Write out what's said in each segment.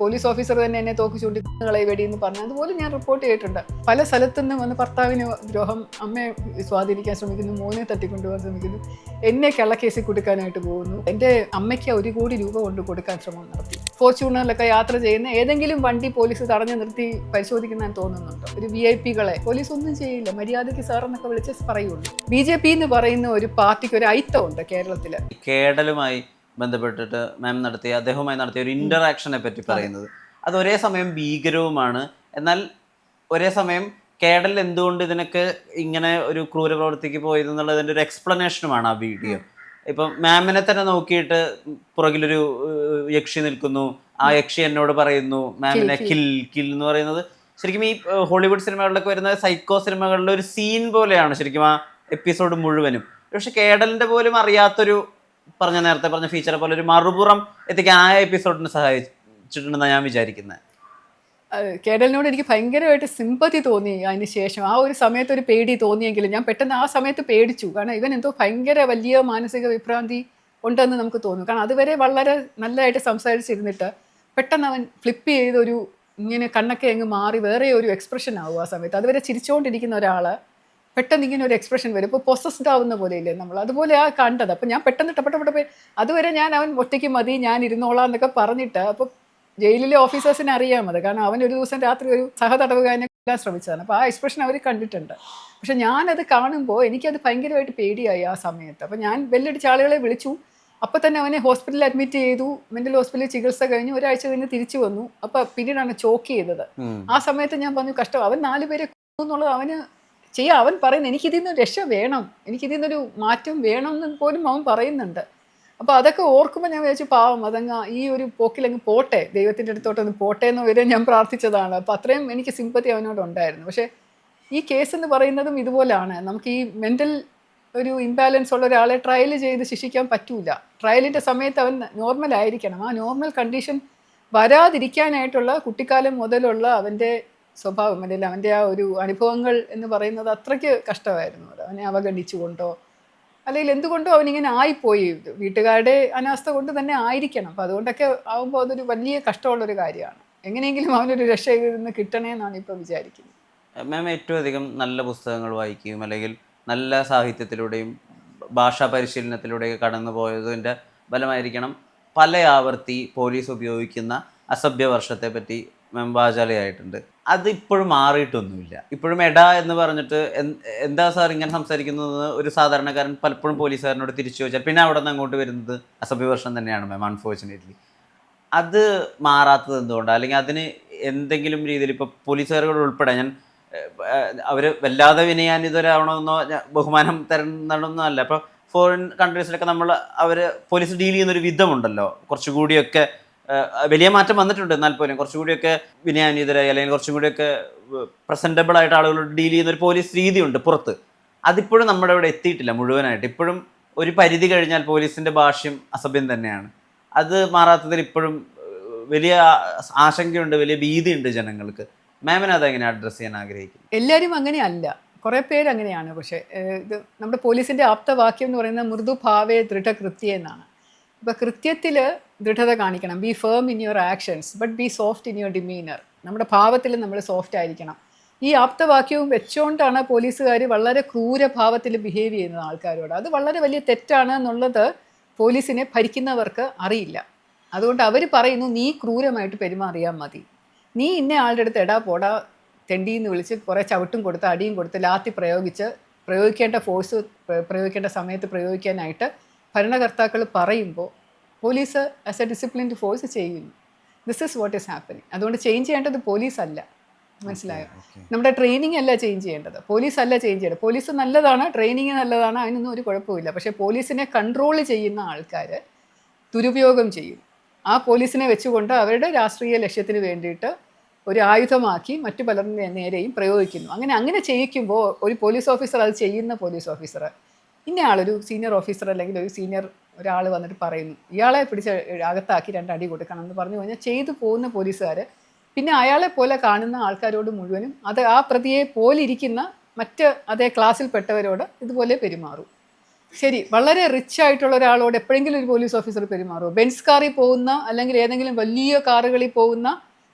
Police officer തന്നെ എന്നെ തോക്ക് ചൂണ്ടിക്കളെ കളെ വെടി എന്ന് പറഞ്ഞു അതുപോലെ ഞാൻ റിപ്പോർട്ട് ചെയ്തിട്ടുണ്ട്. പല സ്ഥലത്തു നിന്ന് വന്ന് ഭർത്താവിന് ദ്രോഹം അമ്മയെ സ്വാധീനിക്കാൻ ശ്രമിക്കുന്നു മോനെ തട്ടിക്കൊണ്ടുപോകാൻ ശ്രമിക്കുന്നു എന്നെ കള്ളക്കേസിൽ കൊടുക്കാനായിട്ട് പോകുന്നു. എന്റെ അമ്മയ്ക്ക് ഒരു കോടി രൂപ കൊണ്ട് കൊടുക്കാൻ ശ്രമം നടത്തി. ഫോർച്യൂണറിലൊക്കെ യാത്ര ചെയ്യുന്ന ഏതെങ്കിലും വണ്ടി പോലീസ് തടഞ്ഞു നിർത്തി പരിശോധിക്കുന്നതെന്ന് തോന്നുന്നുണ്ടോ. ഒരു വി ഐ പികളെ പോലീസ് ഒന്നും ചെയ്യില്ല. മര്യാദയ്ക്ക് സാർ എന്നൊക്കെ വിളിച്ച് പറയുള്ളൂ. ബി ജെ പി എന്ന് പറയുന്ന ഒരു പാർട്ടിക്ക് ഒരു ഐത്തമുണ്ട് കേരളത്തിൽ കേടലുമായി ബന്ധപ്പെട്ടിട്ട് മാം നടത്തിയ അദ്ദേഹവുമായി നടത്തിയ ഒരു ഇന്ററാക്ഷനെ പറ്റി പറയുന്നത്. അത് ഒരേ സമയം ഭീകരവുമാണ്. എന്നാൽ ഒരേ സമയം കേടൽ എന്തുകൊണ്ട് ഇതിനൊക്കെ ഇങ്ങനെ ഒരു ക്രൂരപ്രവൃത്തിക്ക് പോയത് എന്നുള്ളതിന്റെ ഒരു എക്സ്പ്ലനേഷനുമാണ് ആ വീഡിയോ ഇപ്പം മാമിനെ തന്നെ നോക്കിയിട്ട് പുറകിലൊരു യക്ഷി നിൽക്കുന്നു. ആ യക്ഷി എന്നോട് പറയുന്നു മാമിനെ കിൽ കിൽ എന്ന് പറയുന്നത് ശരിക്കും ഈ ഹോളിവുഡ് സിനിമകളിലൊക്കെ വരുന്ന സൈക്കോ സിനിമകളിലെ ഒരു സീൻ പോലെയാണ് ശരിക്കും ആ എപ്പിസോഡ് മുഴുവനും. പക്ഷെ കേഡലിന്റെ പോലും അറിയാത്തൊരു പറഞ്ഞ നേരത്തെ പറഞ്ഞ ഫീച്ചറെ പോലെ ഒരു മറുപുറം എത്തിക്കാൻ ആ എപ്പിസോഡിന് സഹായിച്ചിട്ടുണ്ടെന്നാണ് ഞാൻ വിചാരിക്കുന്നത് കേടലിനോട് എനിക്ക് ഭയങ്കരമായിട്ട് സിമ്പതി തോന്നി അതിന് ശേഷം. ആ ഒരു സമയത്ത് ഒരു പേടി തോന്നിയെങ്കിലും ഞാൻ പെട്ടെന്ന് ആ സമയത്ത് പേടിച്ചു. കാരണം ഇവൻ എന്തോ ഭയങ്കര വലിയ മാനസിക വിഭ്രാന്തി ഉണ്ടെന്ന് നമുക്ക് തോന്നും. കാരണം അതുവരെ വളരെ നല്ലതായിട്ട് സംസാരിച്ചിരുന്നിട്ട് പെട്ടെന്ന് അവൻ ഫ്ലിപ്പ് ചെയ്തൊരു ഇങ്ങനെ കണ്ണൊക്കെ അങ്ങ് മാറി വേറെ ഒരു എക്സ്പ്രഷൻ ആവും ആ സമയത്ത്. അതുവരെ ചിരിച്ചുകൊണ്ടിരിക്കുന്ന ഒരാൾ പെട്ടെന്ന് ഇങ്ങനെ ഒരു എക്സ്പ്രഷൻ വരും. ഇപ്പോൾ പൊസസ്ഡ് ആവുന്ന പോലെ ഇല്ലേ നമ്മൾ. അതുപോലെ ആ കണ്ടത്. അപ്പം ഞാൻ പെട്ടെന്ന് ടപ്പട്ടപ്പെട്ട അതുവരെ ഞാൻ അവൻ ഒറ്റയ്ക്ക് മതി ഞാൻ ഇരുന്നോളാം എന്നൊക്കെ പറഞ്ഞിട്ട് അപ്പോൾ ജയിലിലെ ഓഫീസേഴ്സിനെ അറിയാം അത്. കാരണം അവൻ ഒരു ദിവസം രാത്രി ഒരു സഹതടവുകാരനെ കൊല്ലാൻ ശ്രമിച്ചതാണ്. അപ്പോൾ ആ എക്സ്പ്രഷൻ അവർ കണ്ടിട്ടുണ്ട്. പക്ഷെ ഞാനത് കാണുമ്പോൾ എനിക്കത് ഭയങ്കരമായിട്ട് പേടിയായി ആ സമയത്ത്. അപ്പോൾ ഞാൻ ബെല്ലടിച്ച ആളുകളെ വിളിച്ചു. അപ്പോൾ തന്നെ അവനെ ഹോസ്പിറ്റലിൽ അഡ്മിറ്റ് ചെയ്തു. മെന്റൽ ഹോസ്പിറ്റലിൽ ചികിത്സ കഴിഞ്ഞു. ഒരാഴ്ച കഴിഞ്ഞ് തിരിച്ചു വന്നു. അപ്പോൾ പിന്നീടാണ് ചോക്ക് ചെയ്തത്. ആ സമയത്ത് ഞാൻ പറഞ്ഞു കഷ്ടം. അവൻ നാല് പേരെ എന്നുള്ളത് അവന് ചെയ്യാം. അവൻ പറയുന്നു എനിക്കിതിൽ നിന്ന് രക്ഷ വേണം. എനിക്കിതിൽ നിന്നൊരു മാറ്റം വേണം എന്ന് പോലും അവൻ പറയുന്നുണ്ട്. അപ്പോൾ അതൊക്കെ ഓർക്കുമ്പോൾ ഞാൻ വിചാരിച്ചു പാവം അതങ്ങ് ഈ ഒരു പോക്കിലങ്ങ് പോട്ടെ. ദൈവത്തിന്റെ അടുത്തോട്ടൊന്ന് പോട്ടെ എന്ന് വരെ ഞാൻ പ്രാർത്ഥിച്ചതാണ്. അപ്പോൾ അത്രയും എനിക്ക് സിമ്പത്തി അവനോട് ഉണ്ടായിരുന്നു. പക്ഷേ ഈ കേസ് എന്ന് പറയുന്നതും ഇതുപോലെയാണ് നമുക്ക് ഈ മെന്റൽ ഒരു ഇംബാലൻസ് ഉള്ള ഒരാളെ ട്രയൽ ചെയ്ത് ശിക്ഷിക്കാൻ പറ്റൂല. ട്രയലിന്റെ സമയത്ത് അവൻ നോർമൽ ആയിരിക്കണം. ആ നോർമൽ കണ്ടീഷൻ വരാതിരിക്കാനായിട്ടുള്ള കുട്ടിക്കാലം മുതലുള്ള അവന്റെ സ്വഭാവം അല്ലെങ്കിൽ അവന്റെ ആ ഒരു അനുഭവങ്ങൾ എന്ന് പറയുന്നത് അത്രയ്ക്ക് കഷ്ടമായിരുന്നു. അവനെ അവഗണിച്ചുകൊണ്ടോ അല്ലെങ്കിൽ എന്തുകൊണ്ടോ അവനിങ്ങനെ ആയിപ്പോയി. വീട്ടുകാരുടെ അനാസ്ഥ കൊണ്ട് തന്നെ ആയിരിക്കണം. അപ്പോൾ അതുകൊണ്ടൊക്കെ ആകുമ്പോൾ അതൊരു വലിയ കഷ്ടമുള്ളൊരു കാര്യമാണ്. എങ്ങനെയെങ്കിലും അവനൊരു രക്ഷ ഇരുന്ന് കിട്ടണേ എന്നാണ് ഇപ്പോൾ വിചാരിക്കുന്നത്. മാം ഏറ്റവും അധികം നല്ല പുസ്തകങ്ങൾ വായിക്കുകയും അല്ലെങ്കിൽ നല്ല സാഹിത്യത്തിലൂടെയും ഭാഷാ പരിശീലനത്തിലൂടെയൊക്കെ കടന്നു പോയതിന്റെ ഫലമായിരിക്കണം പല ആവർത്തി പോലീസ് ഉപയോഗിക്കുന്ന അസഭ്യ വർഷത്തെ പറ്റി മാം വാചാലയായിട്ടുണ്ട്. അത് ഇപ്പോഴും മാറിയിട്ടൊന്നുമില്ല. ഇപ്പോഴും എടാ എന്ന് പറഞ്ഞിട്ട് എന്താ സാർ ഇങ്ങനെ സംസാരിക്കുന്നത്? ഒരു സാധാരണക്കാരൻ പലപ്പോഴും പോലീസുകാരനോട് തിരിച്ചു ചോദിച്ചാൽ പിന്നെ അവിടെ നിന്ന് അങ്ങോട്ട് വരുന്നത് അസഭ്യവർഷം തന്നെയാണ് മാം അൺഫോർച്ചുനേറ്റ്ലി അത് മാറാത്തത് എന്തുകൊണ്ടാണ് അല്ലെങ്കിൽ അതിന് എന്തെങ്കിലും രീതിയിൽ ഇപ്പോൾ പോലീസുകാരോട് ഉൾപ്പെടെ ഞാൻ അവർ വല്ലാതെ വിനയാനിതരാവണമെന്നോ ബഹുമാനം തരണമെന്നോ അല്ല. ഇപ്പോൾ ഫോറിൻ കൺട്രീസിലൊക്കെ നമ്മൾ അവർ പോലീസ് ഡീൽ ചെയ്യുന്ന ഒരു വിധമുണ്ടല്ലോ. കുറച്ചുകൂടിയൊക്കെ വലിയ മാറ്റം വന്നിട്ടുണ്ട്. എന്നാൽ പോലും കുറച്ചുകൂടിയൊക്കെ വിനയാനിതരായി അല്ലെങ്കിൽ കുറച്ചും കൂടിയൊക്കെ പ്രസന്റബിൾ ആയിട്ട് ആളുകളോട് ഡീൽ ചെയ്യുന്ന ഒരു പോലീസ് രീതിയുണ്ട് പുറത്ത്. അതിപ്പോഴും നമ്മുടെ ഇവിടെ എത്തിയിട്ടില്ല മുഴുവനായിട്ട്. ഇപ്പോഴും ഒരു പരിധി കഴിഞ്ഞാൽ പോലീസിന്റെ ഭാഷ്യം അസഭ്യം തന്നെയാണ്. അത് മാറാത്തതിൽ ഇപ്പോഴും വലിയ ആശങ്കയുണ്ട് വലിയ ഭീതിയുണ്ട് ജനങ്ങൾക്ക്. മാമിന് അതെങ്ങനെ അഡ്രസ് ചെയ്യാൻ ആഗ്രഹിക്കും എല്ലാവരും അങ്ങനെയല്ല. കുറേ പേര് അങ്ങനെയാണ്. പക്ഷേ ഇത് നമ്മുടെ പോലീസിന്റെ ആപ്തവാക്യം എന്ന് പറയുന്നത് മൃദു ഭാവേ ദൃഢകൃത്യ എന്നാണ്. അപ്പോൾ കൃത്യത്തിൽ ദൃഢത കാണിക്കണം. Be firm in your actions but be soft in your demeanour നമ്മുടെ ഭാവത്തിൽ നമ്മൾ സോഫ്റ്റ് ആയിരിക്കണം. ഈ ആപ്തവാക്യവും വെച്ചുകൊണ്ടാണ് പോലീസുകാർ വളരെ ക്രൂരഭാവത്തിൽ ബിഹേവ് ചെയ്യുന്നത് ആൾക്കാരോട്. അത് വളരെ വലിയ തെറ്റാണ് എന്നുള്ളത് പോലീസിനെ ഭരിക്കുന്നവർക്ക് അറിയില്ല. അതുകൊണ്ട് അവർ പറയുന്നു നീ ക്രൂരമായിട്ട് പെരുമാറിയാൽ മതി. നീ ഇന്ന ആളുടെ അടുത്ത് എടാ പോടാ തെണ്ടിയെന്ന് വിളിച്ച് കുറേ ചവിട്ടും കൊടുത്ത് അടിയും കൊടുത്ത് ലാത്തി പ്രയോഗിച്ച് പ്രയോഗിക്കേണ്ട ഫോഴ്സ് പ്രയോഗിക്കേണ്ട സമയത്ത് പ്രയോഗിക്കാനായിട്ട് ഭരണകർത്താക്കൾ പറയുമ്പോൾ police as a disciplined force ചെയ്യുന്നു. This is what is happening അതുകൊണ്ട് ചേഞ്ച് ചെയ്യേണ്ടത് പോലീസ് അല്ല മനസ്സിലായോ നമ്മുടെ ട്രെയിനിങ് അല്ല ചേഞ്ച് ചെയ്യേണ്ടത്. പോലീസ് അല്ല ചേഞ്ച് ചെയ്യേണ്ടത്. പോലീസ് നല്ലതാണ് ട്രെയിനിങ് നല്ലതാണ് അതിനൊന്നും ഒരു കുഴപ്പമില്ല പക്ഷേ പോലീസിനെ കൺട്രോൾ ചെയ്യുന്ന ആൾക്കാർ ദുരുപയോഗം ചെയ്യും. ആ പോലീസിനെ വെച്ചുകൊണ്ട് അവരുടെ രാഷ്ട്രീയ ലക്ഷ്യത്തിന് വേണ്ടിയിട്ട് ഒരു ആയുധമാക്കി മറ്റു പലരുടെ നേരെയും പ്രയോഗിക്കുന്നു. അങ്ങനെ അങ്ങനെ ചെയ്യിക്കുമ്പോൾ ഒരു പോലീസ് ഓഫീസർ അത് ചെയ്യുന്ന പോലീസ് ഓഫീസർ ഇന്ന ആളൊരു സീനിയർ ഓഫീസർ അല്ലെങ്കിൽ ഒരു സീനിയർ ഒരാൾ വന്നിട്ട് പറയുന്നു. ഇയാളെ പിടിച്ച് അകത്താക്കി രണ്ടടി കൊടുക്കണം എന്ന് പറഞ്ഞു കഴിഞ്ഞാൽ ചെയ്തു പോകുന്ന പോലീസുകാർ പിന്നെ അയാളെ പോലെ കാണുന്ന ആൾക്കാരോട് മുഴുവനും അത് ആ പ്രതിയെ പോലെ ഇരിക്കുന്ന മറ്റ് അതേ ക്ലാസ്സിൽപ്പെട്ടവരോട് ഇതുപോലെ പെരുമാറും. ശരി വളരെ റിച്ച് ആയിട്ടുള്ള ഒരാളോട് എപ്പോഴെങ്കിലും ഒരു പോലീസ് ഓഫീസർ പെരുമാറുമോ ബെൻസ് കാറിൽ പോകുന്ന അല്ലെങ്കിൽ ഏതെങ്കിലും വലിയ കാറുകളിൽ പോകുന്ന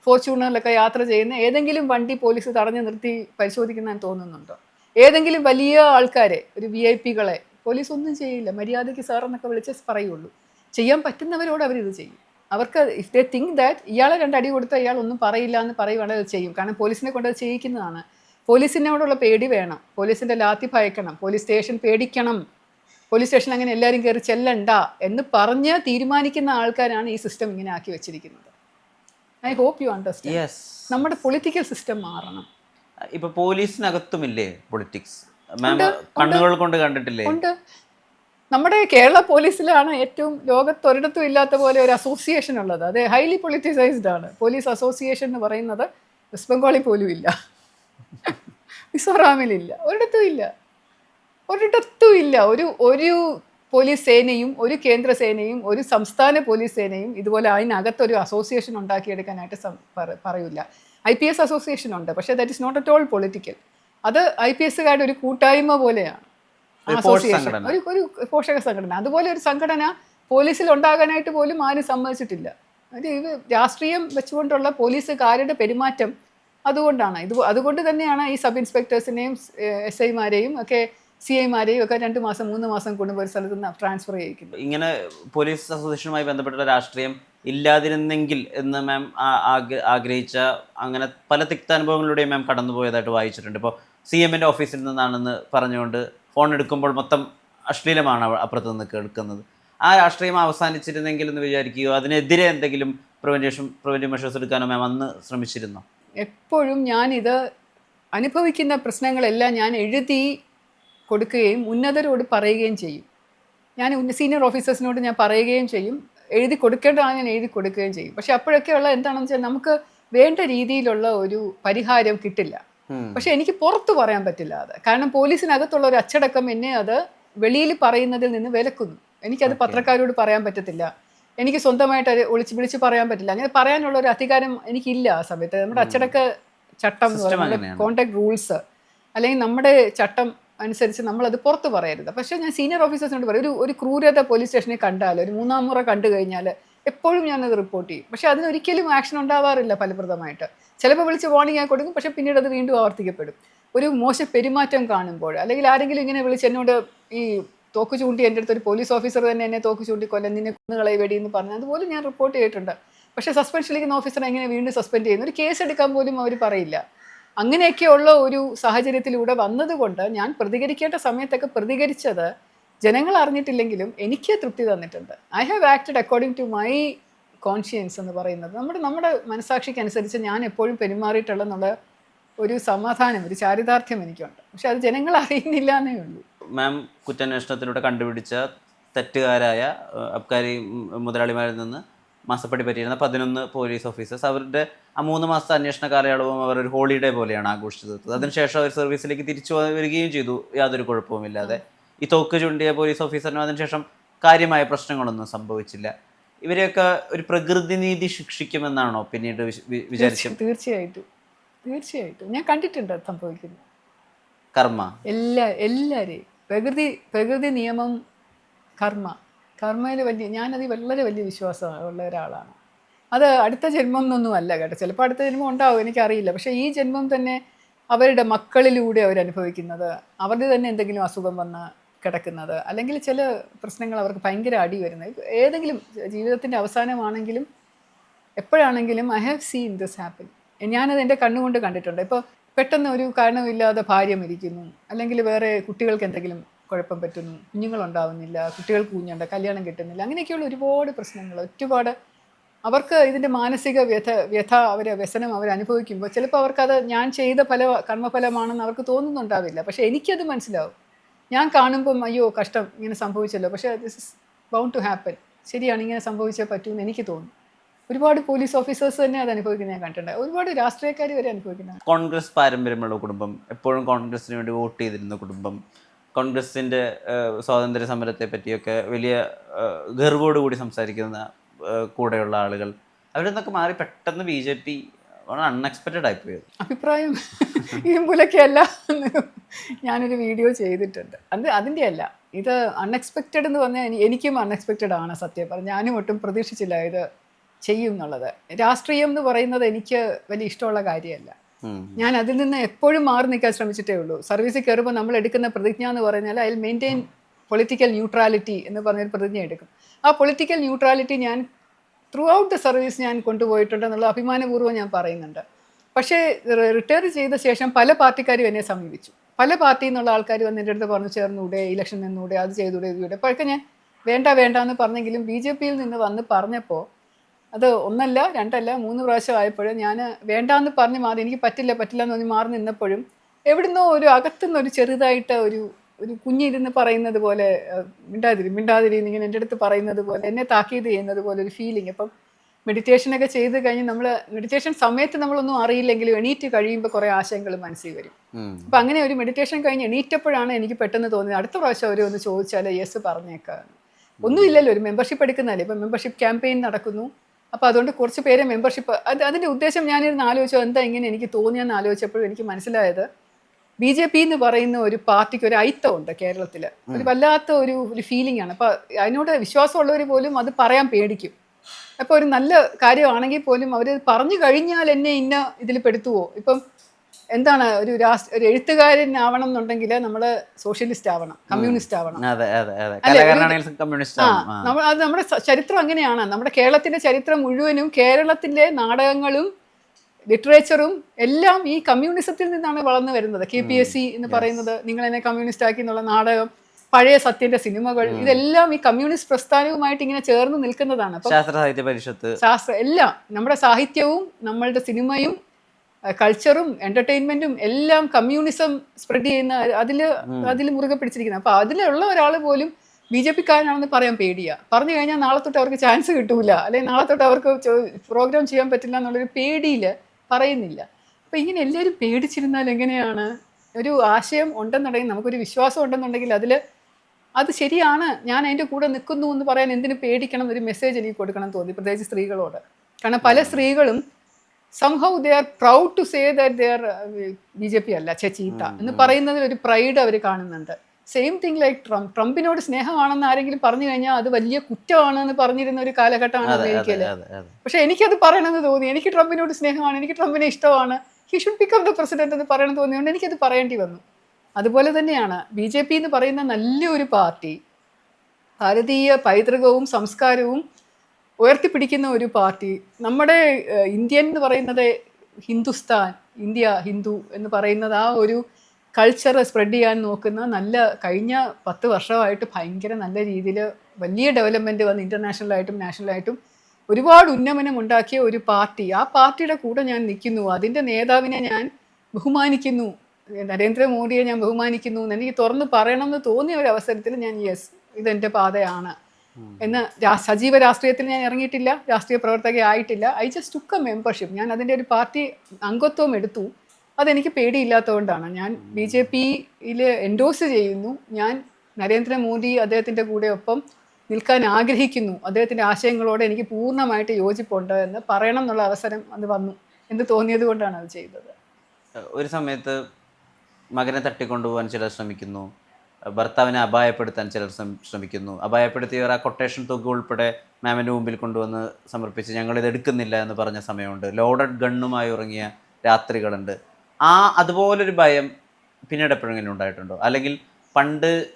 ഫോർച്യൂണറിലൊക്കെ യാത്ര ചെയ്യുന്ന ഏതെങ്കിലും വണ്ടി പോലീസ് തടഞ്ഞു നിർത്തി പരിശോധിക്കുന്നതെന്ന് തോന്നുന്നുണ്ടോ? ഏതെങ്കിലും വലിയ ആൾക്കാരെ ഒരു വി ഐ പികളെ പോലീസ് ഒന്നും ചെയ്യില്ല. മര്യാദയ്ക്ക് സാർ എന്നൊക്കെ വിളിച്ച് പറയുള്ളൂ. ചെയ്യാൻ പറ്റുന്നവരോട് അവരിത് ചെയ്യും. അവർക്ക് ഇഫ് ദേ തിങ്ക് ദാറ്റ് ഇയാളെ രണ്ടടി കൊടുത്താൽ ഇയാൾ ഒന്നും പറയില്ല എന്ന് പറയുവാണെങ്കിൽ അത് ചെയ്യും. കാരണം പോലീസിനെ കൊണ്ട് അത് ചെയ്യിക്കുന്നതാണ്. പോലീസിനോടുള്ള പേടി വേണം. പോലീസിന്റെ ലാത്തി ഭയക്കണം പോലീസ് സ്റ്റേഷൻ പേടിക്കണം. പോലീസ് സ്റ്റേഷൻ അങ്ങനെ എല്ലാവരും കയറി ചെല്ലണ്ട എന്ന് പറഞ്ഞ് തീരുമാനിക്കുന്ന ആൾക്കാരാണ് ഈ സിസ്റ്റം ഇങ്ങനെ ആക്കി വെച്ചിരിക്കുന്നത്. ഐ ഹോപ്പ് യു അണ്ടർസ്റ്റാൻഡ് നമ്മുടെ പൊളിറ്റിക്കൽ സിസ്റ്റം മാറണം. ഇപ്പൊ പോലീസിനകത്തുമില്ലേ പൊളിറ്റിക്സ്? മാം കണ്ണുകൾ കൊണ്ട് കണ്ടിട്ടില്ലേ? ഉണ്ട്. നമ്മുടെ കേരള പോലീസിലാണ് ഏറ്റവും ലോകത്തൊരിടത്തും ഇല്ലാത്ത പോലെ ഒരു അസോസിയേഷൻ ഉള്ളത്. അത് ഹൈലി പൊളിറ്റിസൈസ്ഡ് ആണ്. പോലീസ് അസോസിയേഷൻ എന്ന് പറയുന്നത് വെസ്റ്റ് ബംഗാളിൽ പോലും ഇല്ല. മിസോറാമിലില്ല ഒരിടത്തും ഇല്ല. ഒരിടത്തും ഇല്ല. ഒരു ഒരു പോലീസ് സേനയും ഒരു കേന്ദ്ര സേനയും ഒരു സംസ്ഥാന പോലീസ് സേനയും ഇതുപോലെ അതിനകത്തൊരു അസോസിയേഷൻ ഉണ്ടാക്കിയെടുക്കാനായിട്ട് പറയില്ല പറ- പറയൂല. ഐ പി എസ് അസോസിയേഷൻ ഉണ്ട്. പക്ഷേ that is not at all political അത് ഐ പി എസ്സുകാരുടെ ഒരു കൂട്ടായ്മ പോലെയാണ്. അസോസിയേഷൻ ഒരു ഒരു പോഷക സംഘടന അതുപോലെ ഒരു സംഘടന പോലീസിൽ ഉണ്ടാകാനായിട്ട് പോലും ആരും സമ്മതിച്ചിട്ടില്ല. അത് ഇത് രാഷ്ട്രീയം വെച്ചുകൊണ്ടുള്ള പോലീസുകാരുടെ പെരുമാറ്റം അതുകൊണ്ടാണ്. ഇത് അതുകൊണ്ട് തന്നെയാണ് ഈ സബ് ഇൻസ്പെക്ടേഴ്സിനെയും എസ് ഐമാരെയും ഒക്കെ സി ഐമാരെയും ഒക്കെ രണ്ട് മാസം മൂന്ന് മാസം കൊണ്ട് ഒരു സ്ഥലത്ത് നിന്ന് ട്രാൻസ്ഫർ ചെയ്യിക്കുന്നത് ഇങ്ങനെ പോലീസ് അസോസിയേഷനുമായി ബന്ധപ്പെട്ട രാഷ്ട്രീയം ഇല്ലാതിരുന്നെങ്കിൽ എന്ന് മാം ആഗ്രഹിച്ച അങ്ങനെ പല തിക്താനുഭവങ്ങളിലൂടെയും മാം കടന്നുപോയതായിട്ട് വായിച്ചിട്ടുണ്ട്. ഇപ്പോൾ സി എമ്മിന്റെ ഓഫീസിൽ നിന്നാണെന്ന് പറഞ്ഞുകൊണ്ട് ഫോൺ എടുക്കുമ്പോൾ മൊത്തം അശ്ലീലമാണ് അപ്പുറത്ത് നിന്ന് കേൾക്കുന്നത്. ആ രാഷ്ട്രീയം അവസാനിച്ചിരുന്നെങ്കിൽ എന്ന് വിചാരിക്കുകയോ അതിനെതിരെ എന്തെങ്കിലും പ്രിവെന്റേഷൻ പ്രിവെന്റീവ് മെഷേഴ്സ് എടുക്കാനോ മാം അന്ന് ശ്രമിച്ചിരുന്നോ? എപ്പോഴും ഞാനിത് അനുഭവിക്കുന്ന പ്രശ്നങ്ങളെല്ലാം ഞാൻ എഴുതി കൊടുക്കുകയും ഉന്നതരോട് പറയുകയും ചെയ്യും. ഞാൻ സീനിയർ ഓഫീസേഴ്സിനോട് ഞാൻ പറയുകയും ചെയ്യും. എഴുതി കൊടുക്കേണ്ടതാണ് ഞാൻ എഴുതി കൊടുക്കുകയും ചെയ്യും. പക്ഷെ അപ്പോഴൊക്കെയുള്ള എന്താണെന്ന് വെച്ചാൽ നമുക്ക് വേണ്ട രീതിയിലുള്ള ഒരു പരിഹാരം കിട്ടില്ല. പക്ഷെ എനിക്ക് പുറത്തു പറയാൻ പറ്റില്ല അത്. കാരണം പോലീസിനകത്തുള്ള ഒരു അച്ചടക്കം എന്നെ അത് വെളിയിൽ പറയുന്നതിൽ നിന്ന് വിലക്കുന്നു. എനിക്കത് പത്രക്കാരോട് പറയാൻ പറ്റത്തില്ല. എനിക്ക് സ്വന്തമായിട്ട് അത് ഒളിച്ച് വിളിച്ച് പറയാൻ പറ്റില്ല. അങ്ങനെ പറയാനുള്ള ഒരു അധികാരം എനിക്കില്ല ആ സമയത്ത്. നമ്മുടെ അച്ചടക്ക ചട്ടം. കോണ്ടാക്ട് റൂൾസ് അല്ലെങ്കിൽ നമ്മുടെ ചട്ടം അനുസരിച്ച് നമ്മളത് പുറത്ത് പറയരുത്. പക്ഷേ ഞാൻ സീനിയർ ഓഫീസേഴ്സിനോട് പറയും ഒരു ഒരു ക്രൂരത പോലീസ് സ്റ്റേഷനിൽ കണ്ടാൽ ഒരു മൂന്നാം മുറ കണ്ടു കഴിഞ്ഞാൽ എപ്പോഴും ഞാനത് റിപ്പോർട്ട് ചെയ്യും. പക്ഷേ അതിനൊരിക്കലും ആക്ഷൻ ഉണ്ടാവാറില്ല ഫലപ്രദമായിട്ട്. ചിലപ്പോൾ വിളിച്ച് വാർണിംഗ് ആയി കൊടുക്കും പക്ഷേ പിന്നീട് അത് വീണ്ടും ആവർത്തിക്കപ്പെടും. ഒരു മോശ പെരുമാറ്റം കാണുമ്പോൾ അല്ലെങ്കിൽ ആരെങ്കിലും ഇങ്ങനെ വിളിച്ച് എന്നോട് ഈ തോക്ക് ചൂണ്ടി എന്റെ അടുത്ത് ഒരു പോലീസ് ഓഫീസർ തന്നെ എന്നെ തോക്ക് ചൂണ്ടി കൊല്ലം നിന്നെ കുന്നുകളെ വെടി എന്ന് പറഞ്ഞു അതുപോലെ ഞാൻ റിപ്പോർട്ട് ചെയ്തിട്ടുണ്ട്. പക്ഷേ സസ്പെൻഷനിലിരിക്കുന്ന ഓഫീസറെ എങ്ങനെ വീണ്ടും സസ്പെൻഡ് ചെയ്യുന്നു? ഒരു കേസ് എടുക്കാൻ പോലും അവർ പറയില്ല. അങ്ങനെയൊക്കെയുള്ള ഒരു സാഹചര്യത്തിലൂടെ വന്നതുകൊണ്ട് ഞാൻ പ്രതികരിക്കേണ്ട സമയത്തൊക്കെ പ്രതികരിച്ചത് ജനങ്ങൾ അറിഞ്ഞിട്ടില്ലെങ്കിലും എനിക്ക് തൃപ്തി തന്നിട്ടുണ്ട്. I have acted according to my conscience എന്ന് പറയുന്നത്. നമ്മുടെ നമ്മുടെ മനസാക്ഷിക്ക് അനുസരിച്ച് ഞാൻ എപ്പോഴും പെരുമാറിയിട്ടുള്ള ഒരു സമാധാനം ഒരു ചാരിതാർത്ഥ്യം എനിക്കുണ്ട്. പക്ഷെ അത് ജനങ്ങൾ അറിയുന്നില്ല എന്നേ ഉള്ളൂ. മാം കുറ്റാന്വേഷണത്തിലൂടെ കണ്ടുപിടിച്ച തെറ്റുകാരായ അബ്കാരി മുതലാളിമാരിൽ നിന്ന് മാസപ്പടി പറ്റിയിരുന്ന പതിനൊന്ന് പോലീസ് ഓഫീസേഴ്സ് അവരുടെ ആ മൂന്ന് മാസത്തെ അന്വേഷണ കാലയളവും അവർ ഒരു ഹോളിഡേ പോലെയാണ് ആഘോഷിച്ചു തീർത്തത് അതിനുശേഷം അവർ സർവീസിലേക്ക് തിരിച്ചു വരികയും ചെയ്തു. യാതൊരു കുഴപ്പവുമില്ലാതെ. ഈ തോക്ക് ചൂണ്ടിയ പോലീസ് ഓഫീസറിനും അതിനുശേഷം കാര്യമായ പ്രശ്നങ്ങളൊന്നും സംഭവിച്ചില്ല. ഇവരെയൊക്കെ ഒരു പ്രകൃതി നീതി ശിക്ഷിക്കുമെന്നാണോ പിന്നീട് വിചാരിച്ചത്? തീർച്ചയായിട്ടും. തീർച്ചയായിട്ടും. ഞാൻ കണ്ടിട്ടുണ്ട് സംഭവിക്കുന്നത്. കർമ്മ. എല്ലാ എല്ലാവരെയും പ്രകൃതി പ്രകൃതി നിയമം കർമ്മ. കർമ്മയിൽ വലിയ ഞാനത് വളരെ വലിയ വിശ്വാസം ഉള്ള ഒരാളാണ്. അത് അടുത്ത ജന്മം എന്നൊന്നും അല്ല കേട്ടോ. ചിലപ്പോൾ അടുത്ത ജന്മം ഉണ്ടാവും എനിക്കറിയില്ല. പക്ഷേ ഈ ജന്മം തന്നെ അവരുടെ മക്കളിലൂടെ അവർ അനുഭവിക്കുന്നത് അവരുടെ തന്നെ എന്തെങ്കിലും അസുഖം വന്ന് കിടക്കുന്നത് അല്ലെങ്കിൽ ചില പ്രശ്നങ്ങൾ അവർക്ക് ഭയങ്കര അടി വരുന്നത്. ഏതെങ്കിലും ജീവിതത്തിന്റെ അവസാനമാണെങ്കിലും എപ്പോഴാണെങ്കിലും I have seen this happen ഞാനത് എന്റെ കണ്ണുകൊണ്ട് കണ്ടിട്ടുണ്ട്. ഇപ്പോൾ പെട്ടെന്ന് ഒരു കാരണമില്ലാതെ ഭാര്യ മരിക്കുന്നു അല്ലെങ്കിൽ വേറെ കുട്ടികൾക്ക് എന്തെങ്കിലും കുഴപ്പം പറ്റുന്നു കുഞ്ഞുങ്ങളുണ്ടാവുന്നില്ല കുട്ടികൾക്ക് കുഞ്ഞുണ്ട് കല്യാണം കിട്ടുന്നില്ല അങ്ങനെയൊക്കെയുള്ള ഒരുപാട് പ്രശ്നങ്ങൾ ഒരുപാട് അവർക്ക് ഇതിന്റെ മാനസിക വ്യഥ വ്യഥ അവർ വ്യസനം അവർ അനുഭവിക്കുമ്പോൾ ചിലപ്പോൾ അവർക്കത് ഞാൻ ചെയ്ത ഫല കർമ്മഫലമാണെന്ന് അവർക്ക് തോന്നുന്നുണ്ടാവില്ല. പക്ഷേ എനിക്കത് മനസ്സിലാവും. ഞാൻ കാണുമ്പം അയ്യോ കഷ്ടം ഇങ്ങനെ സംഭവിച്ചല്ലോ. പക്ഷേ this is bound to happen ശരിയാണ് ഇങ്ങനെ സംഭവിച്ചേ പറ്റൂന്ന് എനിക്ക് തോന്നുന്നു ഒരുപാട് പോലീസ് ഓഫീസേഴ്സ് തന്നെ അത് അനുഭവിക്കുന്ന ഞാൻ കണ്ടിട്ടുണ്ട്. ഒരുപാട് രാഷ്ട്രീയക്കാർ വരെ അനുഭവിക്കുന്നത് കോൺഗ്രസ് പാരമ്പര്യമുള്ള കുടുംബം എപ്പോഴും കോൺഗ്രസിന് വേണ്ടി വോട്ട് ചെയ്തിരുന്ന കുടുംബം കോൺഗ്രസിന്റെ സ്വാതന്ത്ര്യ സമരത്തെ പറ്റിയൊക്കെ വലിയ ഏഹ്, ഗർവോട് കൂടി സംസാരിക്കുന്ന കൂടെയുള്ള ആളുകൾ അവരിൽ നിന്നൊക്കെ മാറി പെട്ടെന്ന് ബി ജെ പി വളരെ അൺഎക്സ്പെക്റ്റഡ് ആയി പോയത് അഭിപ്രായം എന്ന് ഞാനൊരു വീഡിയോ ചെയ്തിട്ടുണ്ട്. അത് അതിന്റെ അല്ല ഇത് അൺഎക്സ്പെക്റ്റഡ് എന്ന് പറഞ്ഞാൽ എനിക്കും അൺഎക്സ്പെക്റ്റഡ് ആണ് സത്യം പറഞ്ഞു ഞാനും ഒട്ടും പ്രതീക്ഷിച്ചില്ല ഇത് ചെയ്യും എന്നുള്ളത്. രാഷ്ട്രീയം എന്ന് പറയുന്നത് എനിക്ക് വലിയ ഇഷ്ടമുള്ള കാര്യമല്ല. ഞാൻ അതിൽ നിന്ന് എപ്പോഴും മാറി നിൽക്കാൻ ശ്രമിച്ചിട്ടേ ഉള്ളൂ. സർവീസിൽ കയറുമ്പോൾ നമ്മൾ എടുക്കുന്ന പ്രതിജ്ഞ എന്ന് പറഞ്ഞാൽ അതിൽ മെയിന്റെയിൻ പൊളിറ്റിക്കൽ ന്യൂട്രാലിറ്റി എന്ന് പറഞ്ഞൊരു പ്രതിജ്ഞ എടുക്കും. ആ പൊളിറ്റിക്കൽ ന്യൂട്രാലിറ്റി ഞാൻ ത്രൂ ഔട്ട് ദ സർവീസ് ഞാൻ കൊണ്ടുപോയിട്ടുണ്ട് എന്നുള്ള അഭിമാനപൂർവം ഞാൻ പറയുന്നുണ്ട്. പക്ഷേ റിട്ടയർ ചെയ്ത ശേഷം പല പാർട്ടിക്കാരും എന്നെ സമീപിച്ചു. പല പാർട്ടിയിൽ നിന്നുള്ള ആൾക്കാർ വന്ന് എന്റെ അടുത്ത് പറഞ്ഞു ചേർന്നൂടെ ഇലക്ഷൻ നിന്നൂടെ അത് ചെയ്തൂടെ ഇത് ചെയ്തൂടെ അപ്പോഴൊക്കെ ഞാൻ വേണ്ട വേണ്ട എന്ന് പറഞ്ഞെങ്കിലും ബി ജെ പിയിൽ നിന്ന് വന്ന് പറഞ്ഞപ്പോൾ അത് ഒന്നല്ല രണ്ടല്ല മൂന്ന് പ്രാവശ്യം ആയപ്പോഴും ഞാൻ വേണ്ടാന്ന് പറഞ്ഞ് മാറി എനിക്ക് പറ്റില്ല പറ്റില്ല എന്ന് പറഞ്ഞ് മാറി നിന്നപ്പോഴും എവിടുന്നോ ഒരു അകത്തുനിന്ന് ഒരു ചെറുതായിട്ട് ഒരു ഒരു കുഞ്ഞിരുന്ന് പറയുന്നത് പോലെ മിണ്ടാതിരി മിണ്ടാതിരി എന്നിങ്ങനെ എന്റെ അടുത്ത് പറയുന്നത് പോലെ എന്നെ താക്കീത് ചെയ്യുന്നത് പോലെ ഒരു ഫീലിംഗ് അപ്പം മെഡിറ്റേഷനൊക്കെ ചെയ്ത് കഴിഞ്ഞ് നമ്മൾ മെഡിറ്റേഷൻ സമയത്ത് നമ്മളൊന്നും അറിയില്ലെങ്കിലും എണീറ്റ് കഴിയുമ്പോൾ കുറേ ആശയങ്ങൾ മനസ്സിൽ വരും. അപ്പം അങ്ങനെ ഒരു മെഡിറ്റേഷൻ കഴിഞ്ഞ് എണീറ്റപ്പോഴാണ് എനിക്ക് പെട്ടെന്ന് തോന്നിയത്. അടുത്ത പ്രാവശ്യം അവർ ഒന്ന് ചോദിച്ചാൽ യെസ് പറഞ്ഞേക്കാം ഒന്നുമില്ലല്ലോ ഒരു മെമ്പർഷിപ്പ് എടുക്കുന്നതല്ലേ? ഇപ്പം മെമ്പർഷിപ്പ് ക്യാമ്പയിൻ നടക്കുന്നു. അപ്പോൾ അതുകൊണ്ട് കുറച്ച് പേര് മെമ്പർഷിപ്പ് അത് അതിന്റെ ഉദ്ദേശം ഞാനിരുന്ന് ആലോചിച്ചു എന്താ ഇങ്ങനെ എനിക്ക് തോന്നിയെന്ന് ആലോചിച്ചപ്പോഴും എനിക്ക് മനസ്സിലായത് ബി ജെ പി എന്ന് പറയുന്ന ഒരു പാർട്ടിക്ക് ഒരു ഐത്തമുണ്ട് കേരളത്തിൽ ഒരു വല്ലാത്ത ഒരു ഒരു ഫീലിംഗ് ആണ്. അപ്പോൾ അതിനോട് വിശ്വാസമുള്ളവർ പോലും അത് പറയാൻ പേടിക്കും. അപ്പോൾ ഒരു നല്ല കാര്യമാണെങ്കിൽ പോലും അവർ പറഞ്ഞു കഴിഞ്ഞാൽ എന്നെ ഇന്ന ഇതിൽ പെടുത്തുവോ? ഇപ്പം എന്താണ് ഒരു രാഷ്ട്ര ഒരു എഴുത്തുകാരൻ ആവണം എന്നുണ്ടെങ്കിൽ നമ്മൾ സോഷ്യലിസ്റ്റ് ആവണം കമ്മ്യൂണിസ്റ്റ് ആവണം. അതെ നമ്മുടെ ചരിത്രം അങ്ങനെയാണ്. നമ്മുടെ കേരളത്തിന്റെ ചരിത്രം മുഴുവനും കേരളത്തിലെ നാടകങ്ങളും ലിറ്ററേച്ചറും എല്ലാം ഈ കമ്മ്യൂണിസത്തിൽ നിന്നാണ് വളർന്നു വരുന്നത്. കെ പി എസ് സി എന്ന് പറയുന്നത് നിങ്ങൾ എന്നെ കമ്മ്യൂണിസ്റ്റ് ആക്കി എന്നുള്ള നാടകം പഴയ സത്യന്റെ സിനിമകൾ ഇതെല്ലാം ഈ കമ്മ്യൂണിസ്റ്റ് പ്രസ്ഥാനവുമായിട്ട് ഇങ്ങനെ ചേർന്ന് നിൽക്കുന്നതാണ്. ശാസ്ത്ര സാഹിത്യ പരിഷത്ത്. ശാസ്ത്ര എല്ലാം നമ്മുടെ സാഹിത്യവും നമ്മളുടെ സിനിമയും കൾച്ചറും എന്റർടൈൻമെന്റും എല്ലാം കമ്മ്യൂണിസം സ്പ്രെഡ് ചെയ്യുന്ന അതിൽ അതിൽ മുറുകെ പിടിച്ചിരിക്കുന്നത് അപ്പൊ അതിലുള്ള ഒരാൾ പോലും ബി ജെ പിക്കാരനാണെന്ന് പറയാൻ പേടിയാ. പറഞ്ഞു കഴിഞ്ഞാൽ നാളെ തൊട്ട് അവർക്ക് ചാൻസ് കിട്ടൂല. അല്ലെങ്കിൽ നാളെ തൊട്ട് അവർക്ക് പ്രോഗ്രാം ചെയ്യാൻ പറ്റില്ല എന്നുള്ളൊരു പേടിയിൽ പറയുന്നില്ല. അപ്പൊ ഇങ്ങനെ എല്ലാവരും പേടിച്ചിരുന്നാൽ എങ്ങനെയാണ്? ഒരു ആശയം ഉണ്ടെന്നുണ്ടെങ്കിൽ നമുക്കൊരു വിശ്വാസം ഉണ്ടെന്നുണ്ടെങ്കിൽ അതിൽ അത് ശരിയാണ് ഞാൻ അതിന്റെ കൂടെ നിൽക്കുന്നു എന്ന് പറയാൻ എന്തിനു പേടിക്കണം എന്നൊരു മെസ്സേജ് എനിക്ക് കൊടുക്കണം എന്ന് തോന്നി പ്രത്യേകിച്ച് സ്ത്രീകളോട്. കാരണം പല സ്ത്രീകളും somehow they are proud to say that they are B J P അല്ല ചെ ചീത്ത എന്ന് പറയുന്നതിൽ ഒരു പ്രൈഡ് അവർ കാണുന്നുണ്ട്. സെയിം തിങ് ലൈക്ക് ട്രംപ് ട്രംപിനോട് സ്നേഹമാണെന്ന് ആരെങ്കിലും പറഞ്ഞു കഴിഞ്ഞാൽ അത് വലിയ കുറ്റമാണ് എന്ന് പറഞ്ഞിരുന്ന ഒരു കാലഘട്ടമാണ് അമേരിക്കയിലെ. പക്ഷെ എനിക്കത് പറയണമെന്ന് തോന്നി. എനിക്ക് ട്രംപിനോട് സ്നേഹമാണ് എനിക്ക് ട്രംപിനെ ഇഷ്ടമാണ്. He should pick up the president എന്ന് പറയണമെന്ന് തോന്നിയുകൊണ്ട് എനിക്കത് പറയേണ്ടി വന്നു. അതുപോലെ തന്നെയാണ് ബി ജെ പി എന്ന് പറയുന്ന നല്ലൊരു പാർട്ടി. ഭാരതീയ പൈതൃകവും സംസ്കാരവും ഉയർത്തിപ്പിടിക്കുന്ന ഒരു പാർട്ടി. നമ്മുടെ ഇന്ത്യൻ എന്ന് പറയുന്നത് ഹിന്ദുസ്ഥാൻ ഇന്ത്യ ഹിന്ദു എന്ന് പറയുന്നത് ആ ഒരു കൾച്ചർ സ്പ്രെഡ് ചെയ്യാൻ നോക്കുന്ന നല്ല കഴിഞ്ഞ പത്ത് വർഷമായിട്ട് ഭയങ്കര നല്ല രീതിയിൽ വലിയ ഡെവലപ്മെന്റ് വന്ന് ഇന്റർനാഷണലായിട്ടും നാഷണലായിട്ടും ഒരുപാട് ഉന്നമനം ഉണ്ടാക്കിയ ഒരു പാർട്ടി. ആ പാർട്ടിയുടെ കൂടെ ഞാൻ നിൽക്കുന്നു. അതിന്റെ നേതാവിനെ ഞാൻ ബഹുമാനിക്കുന്നു. നരേന്ദ്രമോദിയെ ഞാൻ ബഹുമാനിക്കുന്നു. എന്ന് എനിക്ക് തുറന്ന് പറയണമെന്ന് തോന്നിയ ഒരു അവസരത്തിൽ ഞാൻ യെസ് ഇതെന്റെ പാതയാണ്. എന്ന് സജീവ രാഷ്ട്രീയത്തിൽ ഞാൻ ഇറങ്ങിയിട്ടില്ല രാഷ്ട്രീയ പ്രവർത്തക ആയിട്ടില്ല. I just took a membership ഞാൻ അതിന്റെ ഒരു പാർട്ടി അംഗത്വം എടുത്തു. അതെനിക്ക് പേടിയില്ലാത്തതുകൊണ്ടാണ്. ഞാൻ ബി ജെ പിയിൽ എൻഡോസ് ചെയ്യുന്നു. ഞാൻ നരേന്ദ്രമോദി അദ്ദേഹത്തിന്റെ കൂടെ ഒപ്പം നിൽക്കാൻ ആഗ്രഹിക്കുന്നു. അദ്ദേഹത്തിന്റെ ആശയങ്ങളോട് എനിക്ക് പൂർണമായിട്ട് യോജിപ്പുണ്ട് എന്ന് പറയണം എന്നുള്ള അവസരം അത് വന്നു എന്ന് തോന്നിയത് കൊണ്ടാണ് അത് ചെയ്തത്. ഒരു സമയത്ത് മകനെ തട്ടിക്കൊണ്ടുപോകാൻ ചില ശ്രമിക്കുന്നു. ഭർത്താവിനെ അപായപ്പെടുത്താൻ ചിലർ ശ്രമിക്കുന്നു. അപായപ്പെടുത്തിയവർ ആ കൊട്ടേഷൻ തുക ഉൾപ്പെടെ മാമിന്റെ മുമ്പിൽ കൊണ്ടുവന്ന് സമർപ്പിച്ച് ഞങ്ങളിത് എടുക്കുന്നില്ല എന്ന് പറഞ്ഞ സമയമുണ്ട്. ലോഡഡ് ഗണ്ണുമായി ഉറങ്ങിയ രാത്രികളുണ്ട്. ആ അതുപോലൊരു ഭയം പിന്നീട് എപ്പോഴെങ്കിലും ഉണ്ടായിട്ടുണ്ടോ? അല്ലെങ്കിൽ പണ്ട്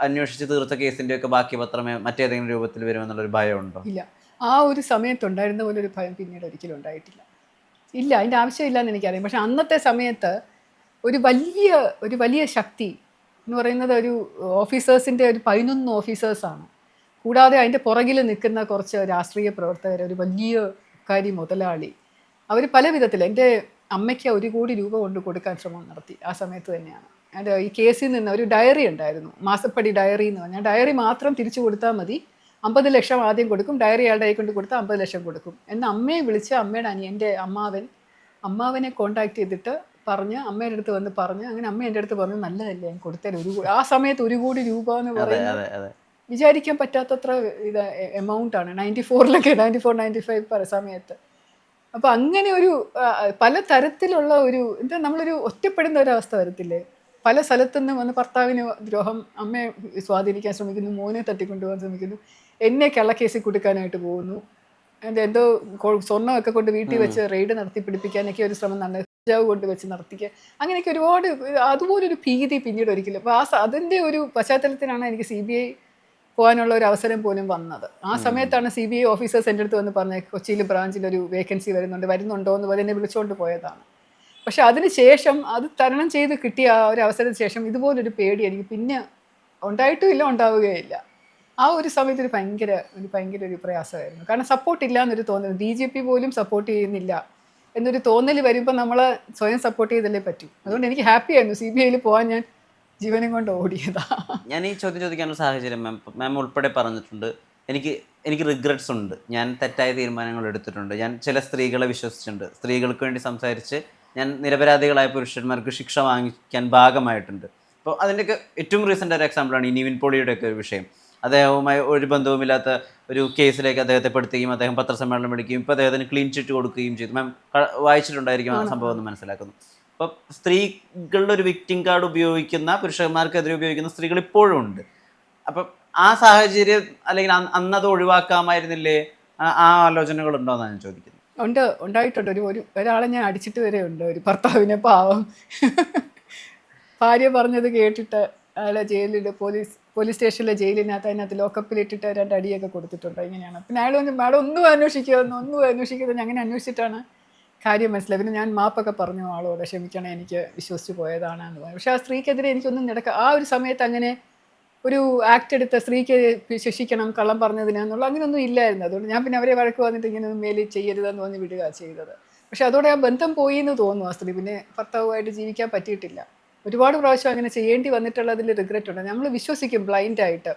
അന്വേഷിച്ച് തീർത്ത കേസിന്റെ ഒക്കെ ബാക്കി പത്രമേ മറ്റേതെങ്കിലും രൂപത്തിൽ വരുമെന്നുള്ളൊരു ഭയമുണ്ടോ? ഇല്ല. ആ ഒരു സമയത്തുണ്ടായിരുന്ന പോലെ ഒരു ഭയം പിന്നീട് ഒരിക്കലും ഉണ്ടായിട്ടില്ല. ഇല്ല അതിന്റെ ആവശ്യമില്ല എന്ന് എനിക്കറിയാം. പക്ഷെ അന്നത്തെ സമയത്ത് ഒരു വലിയ ഒരു വലിയ ശക്തി എന്ന് പറയുന്നത് ഒരു ഓഫീസേഴ്സിന്റെ ഒരു പതിനൊന്ന് ഓഫീസേഴ്സാണ് കൂടാതെ അതിന്റെ പുറകിൽ നിൽക്കുന്ന കുറച്ച് രാഷ്ട്രീയ പ്രവർത്തകർ ഒരു വലിയ കാരി മുതലാളി. അവർ പല വിധത്തിൽ എന്റെ അമ്മയ്ക്ക് ഒരു കോടി രൂപ കൊണ്ട് കൊടുക്കാൻ ശ്രമം നടത്തി ആ സമയത്ത് തന്നെയാണ്. എന്റെ ഈ കേസിൽ നിന്ന് ഒരു ഡയറി ഉണ്ടായിരുന്നു മാസപ്പടി ഡയറി എന്ന് പറഞ്ഞാൽ ഡയറി മാത്രം തിരിച്ചു കൊടുത്താൽ മതി അമ്പത് ലക്ഷം ആദ്യം കൊടുക്കും ഡയറി അയാളുടെ കൈ കൊണ്ട് കൊടുത്താൽ അമ്പത് ലക്ഷം കൊടുക്കും. എന്ന് അമ്മയെ വിളിച്ച് അമ്മയുടെ അനിയന്റെ അമ്മാവൻ അമ്മാവനെ കോണ്ടാക്ട് ചെയ്തിട്ട് പറഞ്ഞ് അമ്മയുടെ അടുത്ത് വന്ന് പറഞ്ഞ് അങ്ങനെ അമ്മ എന്റെ അടുത്ത് പറഞ്ഞു നല്ലതല്ലേ ഞാൻ കൊടുത്തേ ഒരു ആ സമയത്ത് ഒരു കോടി രൂപ എന്ന് പറയുന്നത് വിചാരിക്കാൻ പറ്റാത്തത്ര ഇത് എമൗണ്ട് ആണ്. നയന്റി ഫോറിലൊക്കെ നയന്റി ഫോർ നയന്റി ഫൈവ് പല സമയത്ത്. അപ്പോൾ അങ്ങനെ ഒരു പല തരത്തിലുള്ള ഒരു എന്താ നമ്മളൊരു ഒറ്റപ്പെടുന്ന ഒരവസ്ഥ വരത്തില്ലേ? പല സ്ഥലത്തു നിന്നും വന്ന് ഭർത്താവിന് ദ്രോഹം അമ്മയെ സ്വാധീനിക്കാൻ ശ്രമിക്കുന്നു മോനെ തട്ടിക്കൊണ്ടുപോകാൻ ശ്രമിക്കുന്നു എന്നെ കള്ളക്കേസിൽ കൊടുക്കാനായിട്ട് പോകുന്നു. എന്റെ എന്തോ സ്വർണമൊക്കെ കൊണ്ട് വീട്ടിൽ വെച്ച് റെയ്ഡ് നടത്തി പിടിപ്പിക്കാനൊക്കെ ഒരു ശ്രമം നടന്നു ഹിജാബ് കൊണ്ട് വെച്ച് നടത്തിക്കുക. അങ്ങനെയൊക്കെ ഒരുപാട് അതുപോലൊരു ഭീതി പിന്നീട് ഒരിക്കലും. അപ്പോൾ ആ അതിന്റെ ഒരു പശ്ചാത്തലത്തിലാണ് എനിക്ക് സി ബി ഐ പോകാനുള്ള ഒരു അവസരം പോലും വന്നത്. ആ സമയത്താണ് സി ബി ഐ ഓഫീസേഴ്സ് എന്റെ അടുത്ത് വന്ന് പറഞ്ഞത് കൊച്ചിയിൽ ബ്രാഞ്ചിൽ ഒരു വേക്കൻസി വരുന്നുണ്ട് വരുന്നുണ്ടോ എന്ന് പറഞ്ഞ് എന്നെ വിളിച്ചുകൊണ്ട് പോയതാണ്. പക്ഷെ അതിന് ശേഷം അത് തരണം ചെയ്ത് കിട്ടിയ ആ ഒരു അവസരത്തിന് ശേഷം ഇതുപോലൊരു പേടി എനിക്ക് പിന്നെ ഉണ്ടായിട്ടും ഇല്ല ഉണ്ടാവുകയില്ല. ആ ഒരു സമയത്ത് ഒരു ഭയങ്കര ഒരു ഭയങ്കര ഒരു പ്രയാസമായിരുന്നു. കാരണം സപ്പോർട്ട് ഇല്ല എന്നൊരു തോന്നുന്നു ബി ജെ പി പോലും സപ്പോർട്ട് ചെയ്യുന്നില്ല. എന്നൊരു തോന്നൽ വരുമ്പോൾ നമ്മൾ സ്വയം സപ്പോർട്ട് ചെയ്തല്ലേ പറ്റൂ. അതുകൊണ്ട് എനിക്ക് ഹാപ്പി ആയിരുന്നു. സി ബി ഐയിൽ പോകാൻ ഞാൻ ജീവനും കൊണ്ട് ഓടിയതാ. ഞാൻ ഈ ചോദ്യം ചോദിക്കാനുള്ള സാഹചര്യം മാം മാം ഉൾപ്പെടെ പറഞ്ഞിട്ടുണ്ട്. എനിക്ക് എനിക്ക് റിഗ്രറ്റ്സ് ഉണ്ട്. ഞാൻ തെറ്റായ തീരുമാനങ്ങൾ എടുത്തിട്ടുണ്ട്. ഞാൻ ചില സ്ത്രീകളെ വിശ്വസിച്ചിട്ടുണ്ട്. സ്ത്രീകൾക്ക് വേണ്ടി സംസാരിച്ച് ഞാൻ നിരപരാധികളായ പുരുഷന്മാർക്ക് ശിക്ഷ വാങ്ങിക്കാൻ ഭാഗമായിട്ടുണ്ട്. അപ്പോൾ അതിന്റെയൊക്കെ ഏറ്റവും റീസെന്റ് ഒരു എക്സാമ്പിളാണ് ഈ നിവിൻ പോളിയുടെ ഒക്കെ ഒരു വിഷയം. അദ്ദേഹവുമായി ഒരു ബന്ധവുമില്ലാത്ത ഒരു കേസിലേക്ക് അദ്ദേഹത്തെ പെടുത്തുകയും അദ്ദേഹം പത്രസമ്മേളനം വിളിക്കുകയും ഇപ്പോൾ അദ്ദേഹത്തിന് ക്ലീൻ ചിറ്റ് കൊടുക്കുകയും ചെയ്തു. മാം വായിച്ചിട്ടുണ്ടായിരിക്കും ആ സംഭവം എന്ന് മനസ്സിലാക്കുന്നു. അപ്പോൾ സ്ത്രീകളുടെ ഒരു വിക്ടിം കാർഡ് ഉപയോഗിക്കുന്ന പുരുഷന്മാർക്കെതിരെ ഉപയോഗിക്കുന്ന സ്ത്രീകൾ ഇപ്പോഴും ഉണ്ട്. അപ്പം ആ സാഹചര്യം അല്ലെങ്കിൽ അന്ന് അന്നത് ഒഴിവാക്കാമായിരുന്നില്ലേ? ആ- ആലോചനകൾ ഉണ്ടോയെന്നാണ് ഞാൻ ചോദിക്കുന്നത്. ഉണ്ട് ഉണ്ടായിട്ടുണ്ട്. ഒരു ഒരു ഒരാളെ ഞാൻ അടിച്ചിട്ട് വരെ ഉണ്ട്. ഒരു ഭർത്താവിനെ പാവം. ഭാര്യ പറഞ്ഞത് കേട്ടിട്ട് അയാളെ ജയിലിൽ പോലീസ് പോലീസ് സ്റ്റേഷനിലെ ജയിലിനകത്ത് അതിനകത്ത് ലോക്കപ്പിലിട്ടിട്ട് രണ്ട് അടിയൊക്കെ കൊടുത്തിട്ടുണ്ട്. ഇങ്ങനെയാണ്. പിന്നെ അയാൾ പറഞ്ഞു മാഡം ഒന്നും അന്വേഷിക്കുമെന്ന് ഒന്നും അന്വേഷിക്കുന്നത് അങ്ങനെ അന്വേഷിച്ചിട്ടാണ് കാര്യം മനസ്സിലായി. പിന്നെ ഞാൻ മാപ്പൊക്കെ പറഞ്ഞു ആളോട് ക്ഷമിക്കണം എനിക്ക് വിശ്വസിച്ച് പോയതാണ് എന്ന് പറഞ്ഞു. പക്ഷേ ആ സ്ത്രീക്കെതിരെ എനിക്കൊന്നും നടക്കുക ആ ഒരു സമയത്ത് അങ്ങനെ ഒരു ആക്ട് എടുത്ത സ്ത്രീക്ക് ശിക്ഷിക്കണം കള്ളം പറഞ്ഞതിന് എന്നുള്ള അങ്ങനെയൊന്നും ഇല്ലായിരുന്നു. അതുകൊണ്ട് ഞാൻ പിന്നെ അവരെ വഴക്ക് വന്നിട്ട് ഇങ്ങനെ മേലിൽ ചെയ്യരുതെന്ന് പറഞ്ഞ് വിടുക ചെയ്തത്. പക്ഷെ അതോടെ ആ ബന്ധം പോയി എന്ന് തോന്നുന്നു ആ സ്ത്രീ. പിന്നെ ഭർത്താവുമായിട്ട് ജീവിക്കാൻ പറ്റിയിട്ടില്ല. ഒരുപാട് പ്രാവശ്യം അങ്ങനെ ചെയ്യേണ്ടി വന്നിട്ടുള്ളതിൽ റിഗ്രറ്റ് ഉണ്ട്. നമ്മൾ വിശ്വസിക്കും ബ്ലൈൻഡായിട്ട്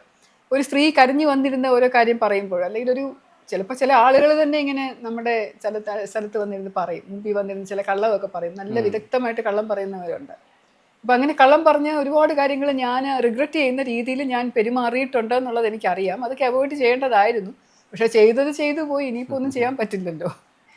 ഒരു സ്ത്രീ കരഞ്ഞു വന്നിരുന്ന ഓരോ കാര്യം പറയുമ്പോൾ അല്ലെങ്കിൽ ഒരു ചിലപ്പോൾ ചില ആളുകൾ തന്നെ ഇങ്ങനെ നമ്മുടെ സ്ഥലത്ത് സ്ഥലത്ത് വന്നിരുന്ന് പറയും മുമ്പിൽ വന്നിരുന്ന് ചില കള്ളമൊക്കെ പറയും. നല്ല വിദഗ്ധമായിട്ട് കള്ളം പറയുന്നവരുണ്ട്. അപ്പം അങ്ങനെ കള്ളം പറഞ്ഞ ഒരുപാട് കാര്യങ്ങൾ ഞാൻ റിഗ്രറ്റ് ചെയ്യുന്ന രീതിയിൽ ഞാൻ പെരുമാറിയിട്ടുണ്ട് എന്നുള്ളത് എനിക്കറിയാം. അതൊക്കെ അവോയ്ഡ് ചെയ്യേണ്ടതായിരുന്നു. പക്ഷെ ചെയ്തത് ചെയ്തു പോയി ഇനിയിപ്പോൾ ഒന്നും ചെയ്യാൻ പറ്റില്ലല്ലോ.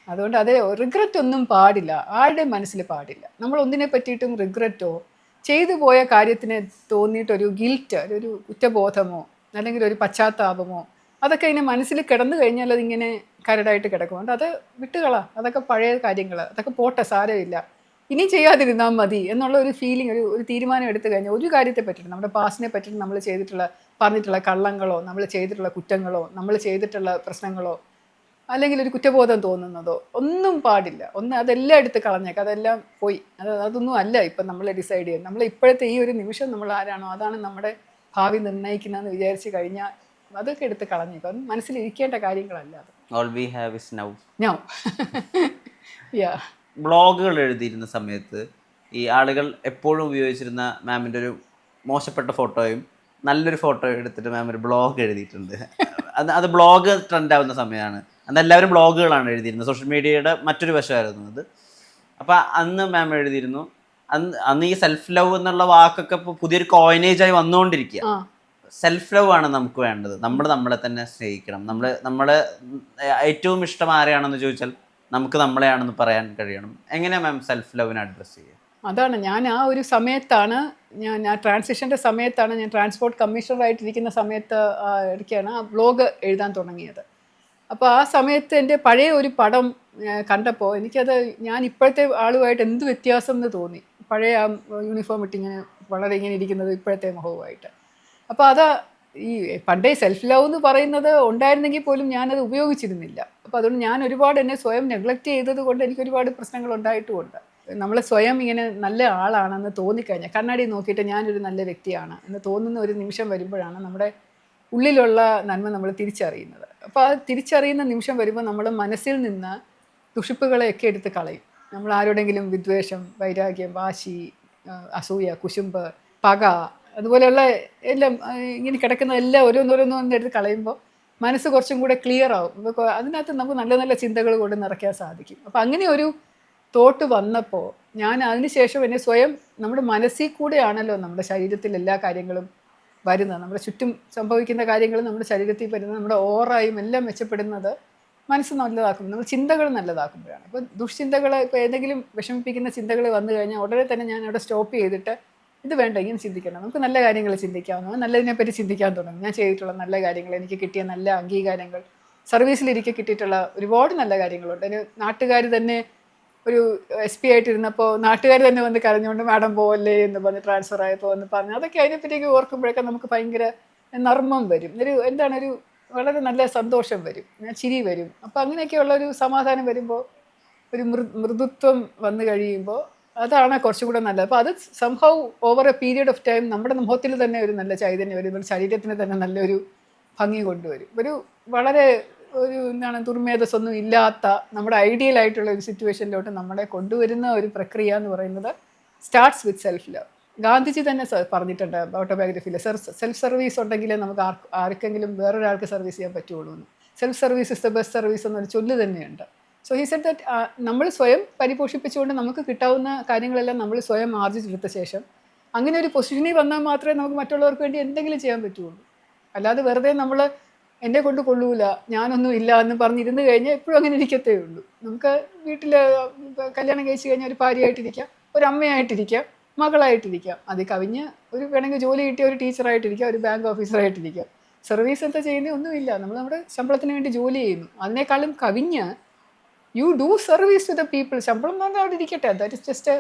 അതുകൊണ്ട് അത് റിഗ്രറ്റ് ഒന്നും പാടില്ല. ആരുടെ മനസ്സിൽ പാടില്ല. നമ്മൾ ഒന്നിനെ പറ്റിയിട്ടും റിഗ്രറ്റോ ചെയ്തു പോയ കാര്യത്തിന് തോന്നിയിട്ടൊരു ഗിൽറ്റ് ഒരു കുറ്റബോധമോ അല്ലെങ്കിൽ ഒരു പശ്ചാത്താപമോ അതൊക്കെ ഇനി മനസ്സിൽ കിടന്നു കഴിഞ്ഞാൽ അതിങ്ങനെ കരടായിട്ട് കിടക്കും. അത് വിട്ടുകളാ. അതൊക്കെ പഴയ കാര്യങ്ങൾ അതൊക്കെ പോട്ടെ സാരമില്ല. ഇനി ചെയ്യാതിരുന്നാൽ മതി എന്നുള്ള ഒരു ഫീലിംഗ് ഒരു ഒരു തീരുമാനം എടുത്തു കഴിഞ്ഞാൽ ഒരു കാര്യത്തെ പറ്റിയിട്ട് നമ്മുടെ പാസ്റ്റിനെ പറ്റിയിട്ട് നമ്മൾ ചെയ്തിട്ടുള്ള പറഞ്ഞിട്ടുള്ള കള്ളങ്ങളോ നമ്മൾ ചെയ്തിട്ടുള്ള കുറ്റങ്ങളോ നമ്മൾ ചെയ്തിട്ടുള്ള പ്രശ്നങ്ങളോ അല്ലെങ്കിൽ ഒരു കുറ്റബോധം തോന്നുന്നതോ ഒന്നും പാടില്ല. ഒന്ന് അതെല്ലാം എടുത്ത് കളഞ്ഞേക്കാം അതെല്ലാം പോയി. അത് അതൊന്നും അല്ല ഇപ്പം നമ്മൾ ഡിസൈഡ് ചെയ്യുന്നത്. നമ്മൾ ഇപ്പോഴത്തെ ഈ ഒരു നിമിഷം നമ്മൾ ആരാണോ അതാണ് നമ്മുടെ ഭാവി നിർണയിക്കുന്നതെന്ന് വിചാരിച്ച് കഴിഞ്ഞാൽ അതൊക്കെ എടുത്ത് കളഞ്ഞേക്കാം. അത് മനസ്സിലിരിക്കേണ്ട കാര്യങ്ങളല്ല അത്. All we have is now ഞാൻ യാ ബ്ലോഗുകൾ എഴുതിയിരുന്ന സമയത്ത് ഈ ആളുകൾ എപ്പോഴും ഉപയോഗിച്ചിരുന്ന മാമിന്റെ ഒരു മോശപ്പെട്ട ഫോട്ടോയും നല്ലൊരു ഫോട്ടോ എടുത്തിട്ട് മാം ഒരു ബ്ലോഗ് എഴുതിയിട്ടുണ്ട്. അത് അത് ബ്ലോഗ് ട്രെൻഡ് ആവുന്ന സമയമാണ്. അന്ന് എല്ലാവരും ബ്ലോഗുകളാണ് എഴുതിയിരുന്നത്. സോഷ്യൽ മീഡിയയുടെ മറ്റൊരു വശമായിരുന്നു അത്. അപ്പോൾ അന്ന് മാം എഴുതിയിരുന്നു അന്ന് അന്ന് ഈ സെൽഫ് ലവ് എന്നുള്ള വാക്കൊക്കെ ഇപ്പോൾ പുതിയൊരു കോയിനേജ് ആയി വന്നുകൊണ്ടിരിക്കുക സെൽഫ് ലവ് ആണ് നമുക്ക് വേണ്ടത്. നമ്മൾ നമ്മളെ തന്നെ സ്നേഹിക്കണം. നമ്മൾ നമ്മൾ ഏറ്റവും ഇഷ്ടം ആരെയാണെന്ന് ചോദിച്ചാൽ നമുക്ക് നമ്മളെയാണെന്ന് പറയാൻ കഴിയണം. എങ്ങനെയാണ് മാം സെൽഫ് ലവിനെ അഡ്രസ്സ് ചെയ്യുക അതാണ്. ഞാൻ ആ ഒരു സമയത്താണ് ഞാൻ ആ ട്രാൻസിഷന്റെ സമയത്താണ് ഞാൻ ട്രാൻസ്പോർട്ട് കമ്മീഷണറായിട്ടിരിക്കുന്ന സമയത്ത് ഇടയ്ക്കാണ് ആ ബ്ലോഗ് എഴുതാൻ തുടങ്ങിയത്. അപ്പോൾ ആ സമയത്ത് എന്റെ പഴയ ഒരു പടം കണ്ടപ്പോൾ എനിക്കത് ഞാൻ ഇപ്പോഴത്തെ ആളുമായിട്ട് എന്ത് വ്യത്യാസം എന്ന് തോന്നി. പഴയ ആ യൂണിഫോം ഇട്ടിങ്ങനെ വളരെ ഇങ്ങനെ ഇരിക്കുന്നത് ഇപ്പോഴത്തെ മുഖവുമായിട്ട്. അപ്പോൾ അതാ ഈ പണ്ടേ സെൽഫ് ലവ് എന്ന് പറയുന്നത് ഉണ്ടായിരുന്നെങ്കിൽ പോലും ഞാനത് ഉപയോഗിച്ചിരുന്നില്ല. അപ്പോൾ അതുകൊണ്ട് ഞാൻ ഒരുപാട് എന്നെ സ്വയം നെഗ്ലക്റ്റ് ചെയ്തത് കൊണ്ട് എനിക്ക് ഒരുപാട് പ്രശ്നങ്ങൾ ഉണ്ടായിട്ടുമുണ്ട്. നമ്മൾ സ്വയം ഇങ്ങനെ നല്ല ആളാണെന്ന് തോന്നിക്കഴിഞ്ഞാൽ കണ്ണാടി നോക്കിയിട്ട് ഞാനൊരു നല്ല വ്യക്തിയാണ് എന്ന് തോന്നുന്ന ഒരു നിമിഷം വരുമ്പോഴാണ് നമ്മുടെ ഉള്ളിലുള്ള നന്മ നമ്മൾ തിരിച്ചറിയുന്നത്. അപ്പോൾ ആ തിരിച്ചറിയുന്ന നിമിഷം വരുമ്പോൾ നമ്മൾ മനസ്സിൽ നിന്ന് ദുഷിപ്പുകളെയൊക്കെ എടുത്ത് കളയും. നമ്മൾ ആരോടെങ്കിലും വിദ്വേഷം വൈരാഗ്യം വാശി അസൂയ കുശുമ്പ് പക അതുപോലെയുള്ള എല്ലാം ഇങ്ങനെ കിടക്കുന്ന എല്ലാം ഓരോന്നോരോന്നും എടുത്ത് കളയുമ്പോൾ മനസ്സ് കുറച്ചും കൂടെ ക്ലിയർ ആവും. അതിനകത്ത് നമുക്ക് നല്ല നല്ല ചിന്തകൾ കൊണ്ട് നിറയ്ക്കാൻ സാധിക്കും. അപ്പോൾ അങ്ങനെ ഒരു തോട്ട് വന്നപ്പോൾ ഞാൻ അതിനുശേഷം എന്നെ സ്വയം നമ്മുടെ മനസ്സിൽ കൂടെയാണല്ലോ നമ്മുടെ ശരീരത്തിൽ എല്ലാ കാര്യങ്ങളും വരുന്നത്. നമ്മുടെ ചുറ്റും സംഭവിക്കുന്ന കാര്യങ്ങൾ നമ്മുടെ ശരീരത്തിൽ വരുന്നത് നമ്മുടെ ഓറായും എല്ലാം മെച്ചപ്പെടുന്നത് മനസ്സ് നല്ലതാക്കും നമ്മൾ ചിന്തകൾ നല്ലതാക്കുമ്പോഴാണ്. അപ്പോൾ ദുഷ്ചിന്തകൾ ഇപ്പോൾ ഏതെങ്കിലും വിഷമിപ്പിക്കുന്ന ചിന്തകൾ വന്നു കഴിഞ്ഞാൽ ഉടനെ തന്നെ ഞാൻ അവിടെ സ്റ്റോപ്പ് ചെയ്തിട്ട് ഇത് വേണ്ട ഇങ്ങനെ ചിന്തിക്കണം. നമുക്ക് നല്ല കാര്യങ്ങൾ ചിന്തിക്കാവുന്നു നല്ലതിനെപ്പറ്റി ചിന്തിക്കാൻ തുടങ്ങും. ഞാൻ ചെയ്തിട്ടുള്ള നല്ല കാര്യങ്ങൾ എനിക്ക് കിട്ടിയ നല്ല അംഗീകാരങ്ങൾ സർവീസിലിരിക്കെ കിട്ടിയിട്ടുള്ള ഒരുപാട് നല്ല കാര്യങ്ങളുണ്ട്. അതിന് നാട്ടുകാർ തന്നെ ഒരു എസ് പി ആയിട്ടിരുന്നപ്പോൾ നാട്ടുകാർ തന്നെ വന്ന് കരഞ്ഞുകൊണ്ട് മാഡം പോവല്ലേ? എന്ന് പറഞ്ഞ് ട്രാൻസ്ഫർ ആയപ്പോൾ എന്ന് പറഞ്ഞു. അതൊക്കെ അതിനെപ്പറ്റിയൊക്കെ ഓർക്കുമ്പോഴൊക്കെ നമുക്ക് ഭയങ്കര നർമ്മം വരും. ഒരു എന്താണ് ഒരു വളരെ നല്ല സന്തോഷം വരും. ചിരി വരും. അപ്പോൾ അങ്ങനെയൊക്കെയുള്ള ഒരു സമാധാനം വരുമ്പോൾ ഒരു മൃ മൃദുത്വം വന്നു കഴിയുമ്പോൾ അതാണ് കുറച്ചും കൂടെ നല്ലത്. അപ്പോൾ അത് സംഭവം over a period of time നമ്മുടെ മുഖത്തിൽ തന്നെ ഒരു നല്ല ചൈതന്യം വരും. നമ്മുടെ ശരീരത്തിന് തന്നെ നല്ലൊരു ഭംഗി കൊണ്ടുവരും. ഒരു വളരെ ഒരു എന്താണ് ദുർമേധസ്സൊന്നും ഇല്ലാത്ത നമ്മുടെ ഐഡിയൽ ആയിട്ടുള്ള ഒരു സിറ്റുവേഷനിലോട്ട് നമ്മളെ കൊണ്ടുവരുന്ന ഒരു പ്രക്രിയ എന്ന് പറയുന്നത് starts with self love Gandhiji തന്നെ പറഞ്ഞിട്ടുണ്ട് ഓട്ടോബയോഗ്രഫിയിൽ സെൽഫ് സർവീസ് ഉണ്ടെങ്കിലേ നമുക്ക് ആർക്ക് ആർക്കെങ്കിലും വേറൊരാൾക്ക് സർവീസ് ചെയ്യാൻ പറ്റുള്ളൂ എന്ന്. Self service is the best service എന്നൊരു ചൊല്ല് തന്നെയുണ്ട്. സോ ഹി സെഡ് ദറ്റ് നമ്മൾ സ്വയം പരിപോഷിപ്പിച്ചുകൊണ്ട് നമുക്ക് കിട്ടാവുന്ന കാര്യങ്ങളെല്ലാം നമ്മൾ സ്വയം ആർജിച്ചെടുത്ത ശേഷം അങ്ങനെ ഒരു പൊസിഷനിൽ വന്നാൽ മാത്രമേ നമുക്ക് മറ്റുള്ളവർക്ക് വേണ്ടി എന്തെങ്കിലും ചെയ്യാൻ പറ്റുള്ളൂ. അല്ലാതെ വെറുതെ നമ്മൾ എന്നെ കൊണ്ട് കൊള്ളൂല ഞാനൊന്നും ഇല്ല എന്ന് പറഞ്ഞിരുന്ന് കഴിഞ്ഞാൽ എപ്പോഴും അങ്ങനെ ഇരിക്കത്തേ ഉള്ളൂ. നമുക്ക് വീട്ടിൽ കല്യാണം കഴിച്ച് കഴിഞ്ഞാൽ ഒരു ഭാര്യയായിട്ടിരിക്കാം ഒരു അമ്മയായിട്ടിരിക്കാം മകളായിട്ടിരിക്കാം. അത് കവിഞ്ഞ് ഒരു വേണമെങ്കിൽ ജോലി കിട്ടിയ ഒരു ടീച്ചറായിട്ടിരിക്കാം ഒരു ബാങ്ക് ഓഫീസറായിട്ടിരിക്കാം. സർവീസ് എന്താ ചെയ്യുന്നത് ഒന്നുമില്ല. നമ്മൾ നമ്മുടെ ശമ്പളത്തിന് വേണ്ടി ജോലി ചെയ്യുന്നു. അതിനേക്കാളും കവിഞ്ഞ് you do service to the people ശമ്പളം എന്ന് പറഞ്ഞാൽ അവിടെ ഇരിക്കട്ടെ. ദാറ്റ് ഇസ് ജസ്റ്റ്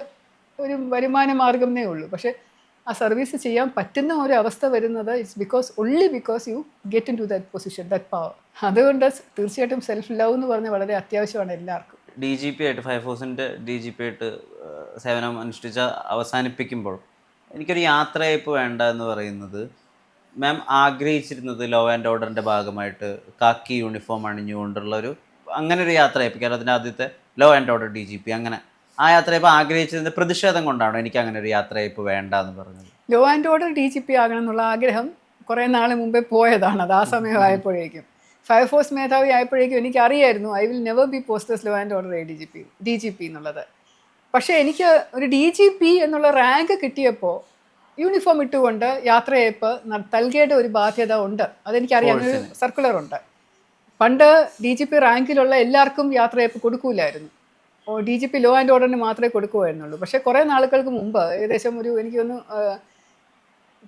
ഒരു വരുമാന മാർഗമേ ഉള്ളൂ. പക്ഷേ ആ സർവീസ് ചെയ്യാൻ പറ്റുന്ന ഒരു അവസ്ഥ വരുന്നത് it's because only because you get into that position that power അതുകൊണ്ട് തീർച്ചയായിട്ടും സെൽഫ് ലവ് എന്ന് പറഞ്ഞാൽ വളരെ അത്യാവശ്യമാണ് എല്ലാവർക്കും. ഡി ജി പി ആയിട്ട് ഫയർഫോഴ്സിന്റെ ഡി ജി പി ആയിട്ട് സേവനം അനുഷ്ഠിച്ച അവസാനിപ്പിക്കുമ്പോൾ എനിക്കൊരു യാത്രയപ്പ് വേണ്ട എന്ന് പറയുന്നത് മാം ആഗ്രഹിച്ചിരുന്നത് ലോ ആൻഡ് ഓർഡറിന്റെ ഭാഗമായിട്ട് കാക്കി യൂണിഫോം അണിഞ്ഞുകൊണ്ടുള്ള ഒരു അങ്ങനെ ഒരു യാത്രയയപ്പ് കേരളത്തിന്റെ ആദ്യത്തെ law and order D G P അങ്ങനെ ആ യാത്ര ഇപ്പൊ ആഗ്രഹിച്ചതിന്റെ പ്രതിഷേധം കൊണ്ടാണോ എനിക്ക് അങ്ങനെ ഒരു യാത്ര ഇപ്പൊ വേണ്ട എന്ന് പറഞ്ഞത്? Law and order D G P ആകണം എന്നുള്ള ആഗ്രഹം കുറേ നാൾ മുമ്പേ പോയതാണ്. അത് ആ സമയമായപ്പോഴേക്കും. ഫയർഫോഴ്സ് മേധാവി ആയപ്പോഴേക്കും എനിക്ക് അറിയായിരുന്നു I will never be posters law and order A D G P D G P എന്നുള്ളത്. പക്ഷേ എനിക്ക് ഒരു ഡി ജി പി എന്നുള്ള റാങ്ക് കിട്ടിയപ്പോൾ യൂണിഫോം ഇട്ടുകൊണ്ട് യാത്രയയപ്പ് നൽകേണ്ട ഒരു ബാധ്യത ഉണ്ട്. അതെനിക്കറിയാം. ഒരു സർക്കുലർ ഉണ്ട്. പണ്ട് ഡി ജി പി റാങ്കിലുള്ള എല്ലാവർക്കും യാത്രയപ്പ് കൊടുക്കൂലായിരുന്നു. D G P law and ഓർഡറിന് മാത്രമേ കൊടുക്കുമായിരുന്നുള്ളൂ പക്ഷേ കുറേ നാളുകൾക്ക് മുമ്പ് ഏകദേശം ഒരു എനിക്ക് ഒന്ന് ആ,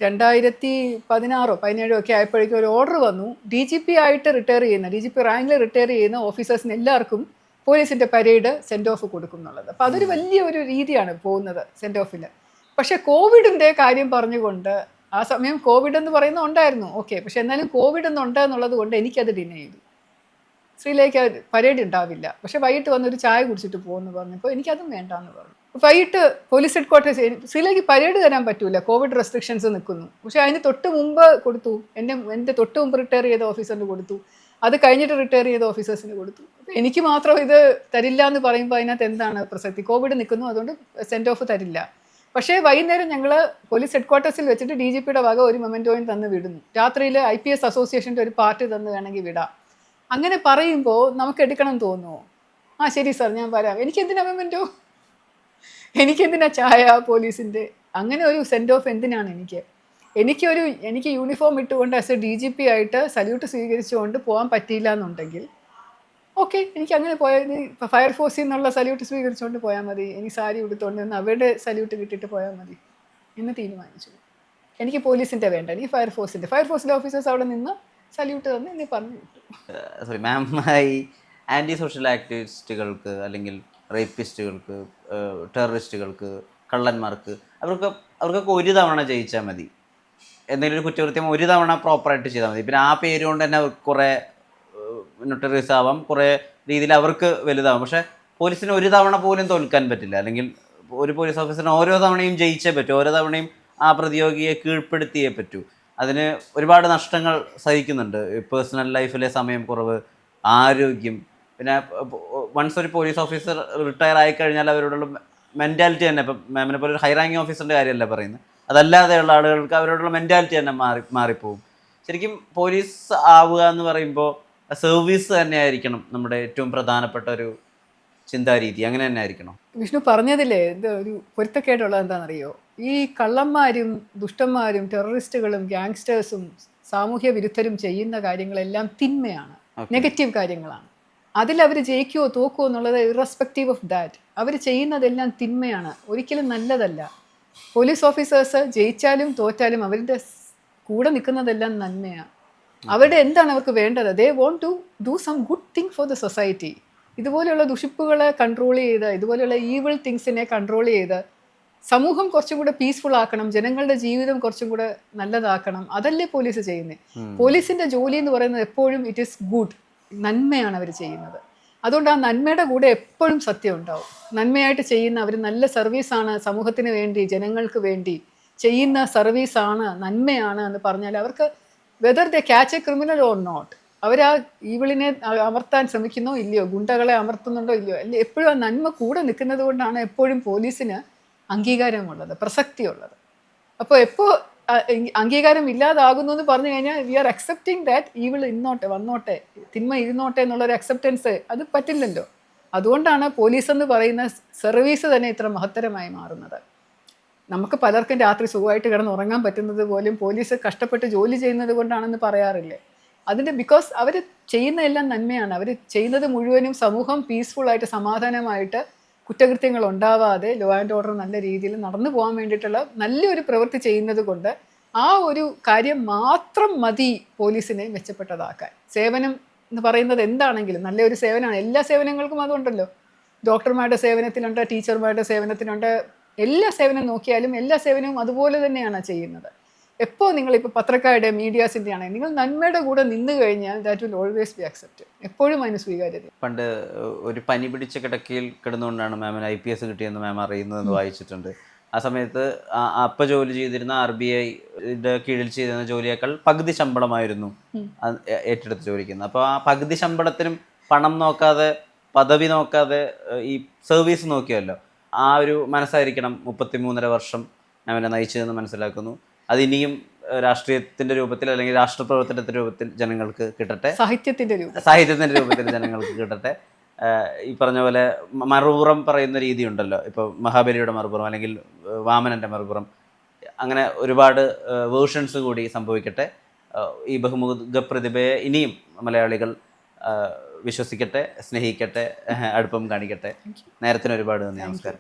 രണ്ടായിരത്തി പതിനാറോ പതിനേഴോ ഒക്കെ ആയപ്പോഴേക്കും ഒരു ഓർഡർ വന്നു. ഡി ജി പി ആയിട്ട് റിട്ടയർ ചെയ്യുന്ന ഡി ജി പി റാങ്കിൽ റിട്ടയർ ചെയ്യുന്ന ഓഫീസേഴ്സിന് എല്ലാവർക്കും പോലീസിന്റെ പരേഡ് സെൻഡ് ഓഫ് കൊടുക്കും എന്നുള്ളത് അപ്പോൾ അതൊരു വലിയ ഒരു രീതിയാണ് പോകുന്നത് സെൻഡ് ഓഫിൽ പക്ഷേ കോവിഡിന്റെ കാര്യം പറഞ്ഞുകൊണ്ട് ആ സമയം കോവിഡ് എന്ന് പറയുന്നത് ഉണ്ടായിരുന്നു. ഓക്കെ പക്ഷെ എന്നാലും കോവിഡ് എന്നുണ്ട് എന്നുള്ളത് കൊണ്ട് എനിക്കത് ഡിനേ ചെയ്തു. ശ്രീലേക്ക് പരേഡ് ഉണ്ടാവില്ല. പക്ഷെ വൈകിട്ട് വന്ന് ഒരു ചായ കുടിച്ചിട്ട് പോകുമെന്ന് പറഞ്ഞപ്പോൾ എനിക്കതും വേണ്ടാന്ന് പറഞ്ഞു. വൈകിട്ട് പോലീസ് ഹെഡ് ക്വാർട്ടേഴ്സ് ശ്രീലേക്ക് പരേഡ് തരാൻ പറ്റൂല. കോവിഡ് റെസ്ട്രിക്ഷൻസ് നിൽക്കുന്നു. പക്ഷെ അതിന് തൊട്ട് മുമ്പ് കൊടുത്തു. എന്റെ എന്റെ തൊട്ട് മുമ്പ് റിട്ടയർ ചെയ്ത ഓഫീസറിന് കൊടുത്തു. അത് കഴിഞ്ഞിട്ട് റിട്ടയർ ചെയ്ത ഓഫീസേഴ്സിന് കൊടുത്തു. എനിക്ക് മാത്രം ഇത് തരില്ല എന്ന് പറയുമ്പോൾ അതിനകത്ത് എന്താണ് പ്രസക്തി? കോവിഡ് നിൽക്കുന്നു അതുകൊണ്ട് സെൻഡ് ഓഫ് തരില്ല. പക്ഷേ വൈകുന്നേരം ഞങ്ങൾ പോലീസ് ഹെഡ് ക്വാർട്ടേഴ്സിൽ വെച്ചിട്ട് ഡി ജി പിയുടെ വക ഒരു മൊമെന്റോയും തന്ന് വിടുന്നു. രാത്രിയിൽ ഐ പി എസ് അസോസിയേഷന്റെ ഒരു പാർട്ടി തന്ന് വേണമെങ്കിൽ വിടാം. അങ്ങനെ പറയുമ്പോൾ നമുക്ക് എടുക്കണം തോന്നുമോ ആ ശരി സാർ ഞാൻ പറയാം എനിക്ക് എന്തിനാ മെമ്മന്റോ എനിക്ക് എന്തിനാ ചായ പോലീസിന്റെ അങ്ങനെ ഒരു സെൻഡ് ഓഫ് എന്തിനാണ് എനിക്ക്? എനിക്കൊരു എനിക്ക് യൂണിഫോം ഇട്ടുകൊണ്ട് as a D G P ആയിട്ട് സല്യൂട്ട് സ്വീകരിച്ചുകൊണ്ട് പോകാൻ പറ്റിയില്ല എന്നുണ്ടെങ്കിൽ ഓക്കെ എനിക്ക് അങ്ങനെ പോയാൽ ഫയർഫോഴ്സിൽ നിന്നുള്ള സല്യൂട്ട് സ്വീകരിച്ചുകൊണ്ട് പോയാൽ മതി. എനിക്ക് സാരി ഉടുത്തുകൊണ്ട് നിന്ന് അവരുടെ സല്യൂട്ട് കിട്ടിയിട്ട് പോയാൽ മതി എന്ന് തീരുമാനിച്ചു. എനിക്ക് പോലീസിന്റെ വേണ്ട. എനിക്ക് ഫയർഫോഴ്സിന്റെ ഫയർഫോഴ്സിലെ ഓഫീസേഴ്സ് അവിടെ നിന്ന് സല്യൂട്ട് തന്നെ എന്നെ പറഞ്ഞു സോറി മാം ഈ ആന്റി സോഷ്യൽ ആക്ടിവിസ്റ്റുകൾക്ക് അല്ലെങ്കിൽ റേപ്പിസ്റ്റുകൾക്ക് ടെററിസ്റ്റുകൾക്ക് കള്ളന്മാർക്ക് അവർക്ക് അവർക്കൊക്കെ ഒരു തവണ ജയിച്ചാൽ മതി. എന്തെങ്കിലും ഒരു കുറ്റകൃത്യം ഒരു തവണ പ്രോപ്പറായിട്ട് ചെയ്താൽ മതി. പിന്നെ ആ പേര് കൊണ്ട് തന്നെ അവർക്ക് കുറേ നൊട്ടറീസ് ആവാം. കുറേ രീതിയിൽ അവർക്ക് വലുതാവും. പക്ഷേ പോലീസിന് ഒരു തവണ പോലും തോൽക്കാൻ പറ്റില്ല. അല്ലെങ്കിൽ ഒരു പോലീസ് ഓഫീസറിന് ഓരോ തവണയും ജയിച്ചേ പറ്റൂ. ഓരോ തവണയും ആ പ്രതിയോഗിയെ കീഴ്പ്പെടുത്തിയേ പറ്റൂ. അതിന് ഒരുപാട് നഷ്ടങ്ങൾ സഹിക്കുന്നുണ്ട്. പേഴ്സണൽ ലൈഫിലെ സമയം കുറവ് ആരോഗ്യം. പിന്നെ വൺസ് ഒരു പോലീസ് ഓഫീസർ റിട്ടയർ ആയി കഴിഞ്ഞാൽ അവരോടുള്ള മെന്റാലിറ്റി തന്നെ. ഇപ്പം മാമിനെ പോലെ ഒരു ഹൈ റാങ്കിങ് ഓഫീസറിന്റെ കാര്യമല്ല പറയുന്നത്. അതല്ലാതെയുള്ള ആളുകൾക്ക് അവരോടുള്ള മെന്റാലിറ്റി തന്നെ മാറി മാറിപ്പോവും. ശരിക്കും പോലീസ് ആവുക എന്ന് പറയുമ്പോൾ സർവീസ് തന്നെ ആയിരിക്കണം നമ്മുടെ ഏറ്റവും പ്രധാനപ്പെട്ട ഒരു ചിന്താരീതി. അങ്ങനെ തന്നെ ആയിരിക്കണം? വിഷ്ണു പറഞ്ഞതില്ലേ ഒരു പൊരുത്തക്കേടുള്ളത് എന്താണെന്നറിയോ? ഈ കള്ളന്മാരും ദുഷ്ടന്മാരും ടെററിസ്റ്റുകളും ഗ്യാങ്സ്റ്റേഴ്സും സാമൂഹ്യ വിരുദ്ധരും ചെയ്യുന്ന കാര്യങ്ങളെല്ലാം തിന്മയാണ് നെഗറ്റീവ് കാര്യങ്ങളാണ്. അതിൽ അവർ ജയിക്കുമോ തോക്കുമോ എന്നുള്ളത് ഇറസ്പെക്റ്റീവ് ഓഫ് ദാറ്റ് അവർ ചെയ്യുന്നതെല്ലാം തിന്മയാണ് ഒരിക്കലും നല്ലതല്ല. പോലീസ് ഓഫീസേഴ്സ് ജയിച്ചാലും തോറ്റാലും അവരുടെ കൂടെ നിൽക്കുന്നതെല്ലാം നന്മയാണ്. അവരുടെ എന്താണ് അവർക്ക് വേണ്ടത്? They won't to do some good thing for the society ഇതുപോലെയുള്ള ദുഷിപ്പുകളെ കൺട്രോൾ ചെയ്ത് ഇതുപോലെയുള്ള ഈവിൾ തിങ്സിനെ കൺട്രോൾ ചെയ്ത് സമൂഹം കുറച്ചും കൂടെ പീസ്ഫുൾ ആക്കണം ജനങ്ങളുടെ ജീവിതം കുറച്ചും കൂടെ നല്ലതാക്കണം അതല്ലേ പോലീസ് ചെയ്യുന്നത് പോലീസിന്റെ ജോലി എന്ന് പറയുന്നത് എപ്പോഴും ഇറ്റ് ഈസ് ഗുഡ് നന്മയാണ് അവർ ചെയ്യുന്നത്. അതുകൊണ്ട് ആ നന്മയുടെ കൂടെ എപ്പോഴും സത്യം ഉണ്ടാവും. നന്മയായിട്ട് ചെയ്യുന്ന അവർ നല്ല സർവീസാണ് സമൂഹത്തിന് വേണ്ടി ജനങ്ങൾക്ക് വേണ്ടി ചെയ്യുന്ന സർവീസാണ് നന്മയാണ് എന്ന് പറഞ്ഞാൽ അവർക്ക് whether the catch a criminal or not അവർ ആ ഈവിളിനെ അമർത്താൻ ശ്രമിക്കുന്നോ ഇല്ലയോ ഗുണ്ടകളെ അമർത്തുന്നുണ്ടോ ഇല്ലയോ അല്ലെ എപ്പോഴും ആ നന്മ കൂടെ നിൽക്കുന്നത് കൊണ്ടാണ് എപ്പോഴും പോലീസിന് അംഗീകാരമുള്ളത് പ്രസക്തിയുള്ളത്. അപ്പോൾ എപ്പോൾ അംഗീകാരം ഇല്ലാതാകുന്നു എന്ന് പറഞ്ഞു കഴിഞ്ഞാൽ we are accepting that evil ഇന്നോട്ടെ വന്നോട്ടെ തിന്മ ഇരുന്നോട്ടെ എന്നുള്ളൊരു അക്സെപ്റ്റൻസ് അത് പറ്റില്ലല്ലോ. അതുകൊണ്ടാണ് പോലീസ് എന്ന് പറയുന്ന സർവീസ് തന്നെ ഇത്ര മഹത്തരമായി മാറുന്നത്. നമുക്ക് പലർക്കും രാത്രി സുഖമായിട്ട് കിടന്ന് ഉറങ്ങാൻ പറ്റുന്നത് പോലും പോലീസ് കഷ്ടപ്പെട്ട് ജോലി ചെയ്യുന്നത് കൊണ്ടാണെന്ന് പറയാറില്ലേ? അതിന്റെ ബിക്കോസ് അവർ ചെയ്യുന്നതെല്ലാം നന്മയാണ്. അവർ ചെയ്യുന്നത് മുഴുവനും സമൂഹം പീസ്ഫുള്ളായിട്ട് സമാധാനമായിട്ട് കുറ്റകൃത്യങ്ങൾ ഉണ്ടാവാതെ ലോ ആൻഡ് ഓർഡർ നല്ല രീതിയിൽ നടന്നു പോകാൻ വേണ്ടിയിട്ടുള്ള നല്ലൊരു പ്രവൃത്തി ചെയ്യുന്നത് കൊണ്ട് ആ ഒരു കാര്യം മാത്രം മതി പോലീസിനെ മെച്ചപ്പെട്ടതാക്കാൻ. സേവനം എന്ന് പറയുന്നത് എന്താണെങ്കിലും നല്ലൊരു സേവനമാണ്. എല്ലാ സേവനങ്ങൾക്കും അതുണ്ടല്ലോ. ഡോക്ടർമാരുടെ സേവനത്തിലുണ്ട് ടീച്ചർമാരുടെ സേവനത്തിനുണ്ട്. എല്ലാ സേവനം നോക്കിയാലും എല്ലാ സേവനവും അതുപോലെ തന്നെയാണ് ചെയ്യുന്നത്. എപ്പോൾ നിങ്ങളിപ്പോൾ പത്രക്കാരുടെ മീഡിയാസിന്റെ ആണെങ്കിൽ നിങ്ങൾ നന്മയുടെ കൂടെ നിന്ന് കഴിഞ്ഞാൽ that will always be accept എപ്പോഴും അതിന് സ്വീകാര്യത. പണ്ട് ഒരു പനി പിടിച്ച കിടക്കയിൽ കിടന്നുകൊണ്ടാണ് മാമിന് ഐ പി എസ് കിട്ടിയെന്ന് മാം അറിയുന്നതെന്ന് വായിച്ചിട്ടുണ്ട്. ആ സമയത്ത് അപ്പ ജോലി ചെയ്തിരുന്ന ആർ ബി ഐയുടെ കീഴിൽ ചെയ്തിരുന്ന ജോലിയേക്കാൾ പകുതി ശമ്പളമായിരുന്നു ഏറ്റെടുത്ത് ജോലിക്കുന്നത്. അപ്പോൾ ആ പകുതി ശമ്പളത്തിനും പണം നോക്കാതെ പദവി നോക്കാതെ ഈ സർവീസ് നോക്കിയല്ലോ. ആ ഒരു മനസ്സായിരിക്കണം മുപ്പത്തി മൂന്നര വർഷം അവനെ നയിച്ചതെന്ന് മനസ്സിലാക്കുന്നു. അതിനിയും ഇനിയും രാഷ്ട്രീയത്തിന്റെ രൂപത്തിൽ അല്ലെങ്കിൽ രാഷ്ട്രപ്രവർത്തനത്തിന്റെ രൂപത്തിൽ ജനങ്ങൾക്ക് കിട്ടട്ടെ? സാഹിത്യത്തിന്റെ രൂപം സാഹിത്യത്തിന്റെ രൂപത്തിൽ ജനങ്ങൾക്ക് കിട്ടട്ടെ? ഈ പറഞ്ഞ പോലെ മറുപുറം പറയുന്ന രീതി ഉണ്ടല്ലോ. ഇപ്പോൾ മഹാബലിയുടെ മറുപുറം അല്ലെങ്കിൽ വാമനന്റെ മറുപുറം. അങ്ങനെ ഒരുപാട് വേർഷൻസ് കൂടി സംഭവിക്കട്ടെ. ഈ ബഹുമുഖ പ്രതിഭയെ ഇനിയും മലയാളികൾ വിശ്വസിക്കട്ടെ സ്നേഹിക്കട്ടെ അടുപ്പം കാണിക്കട്ടെ. നേരത്തിന് ഒരുപാട് നന്ദി. നമസ്കാരം.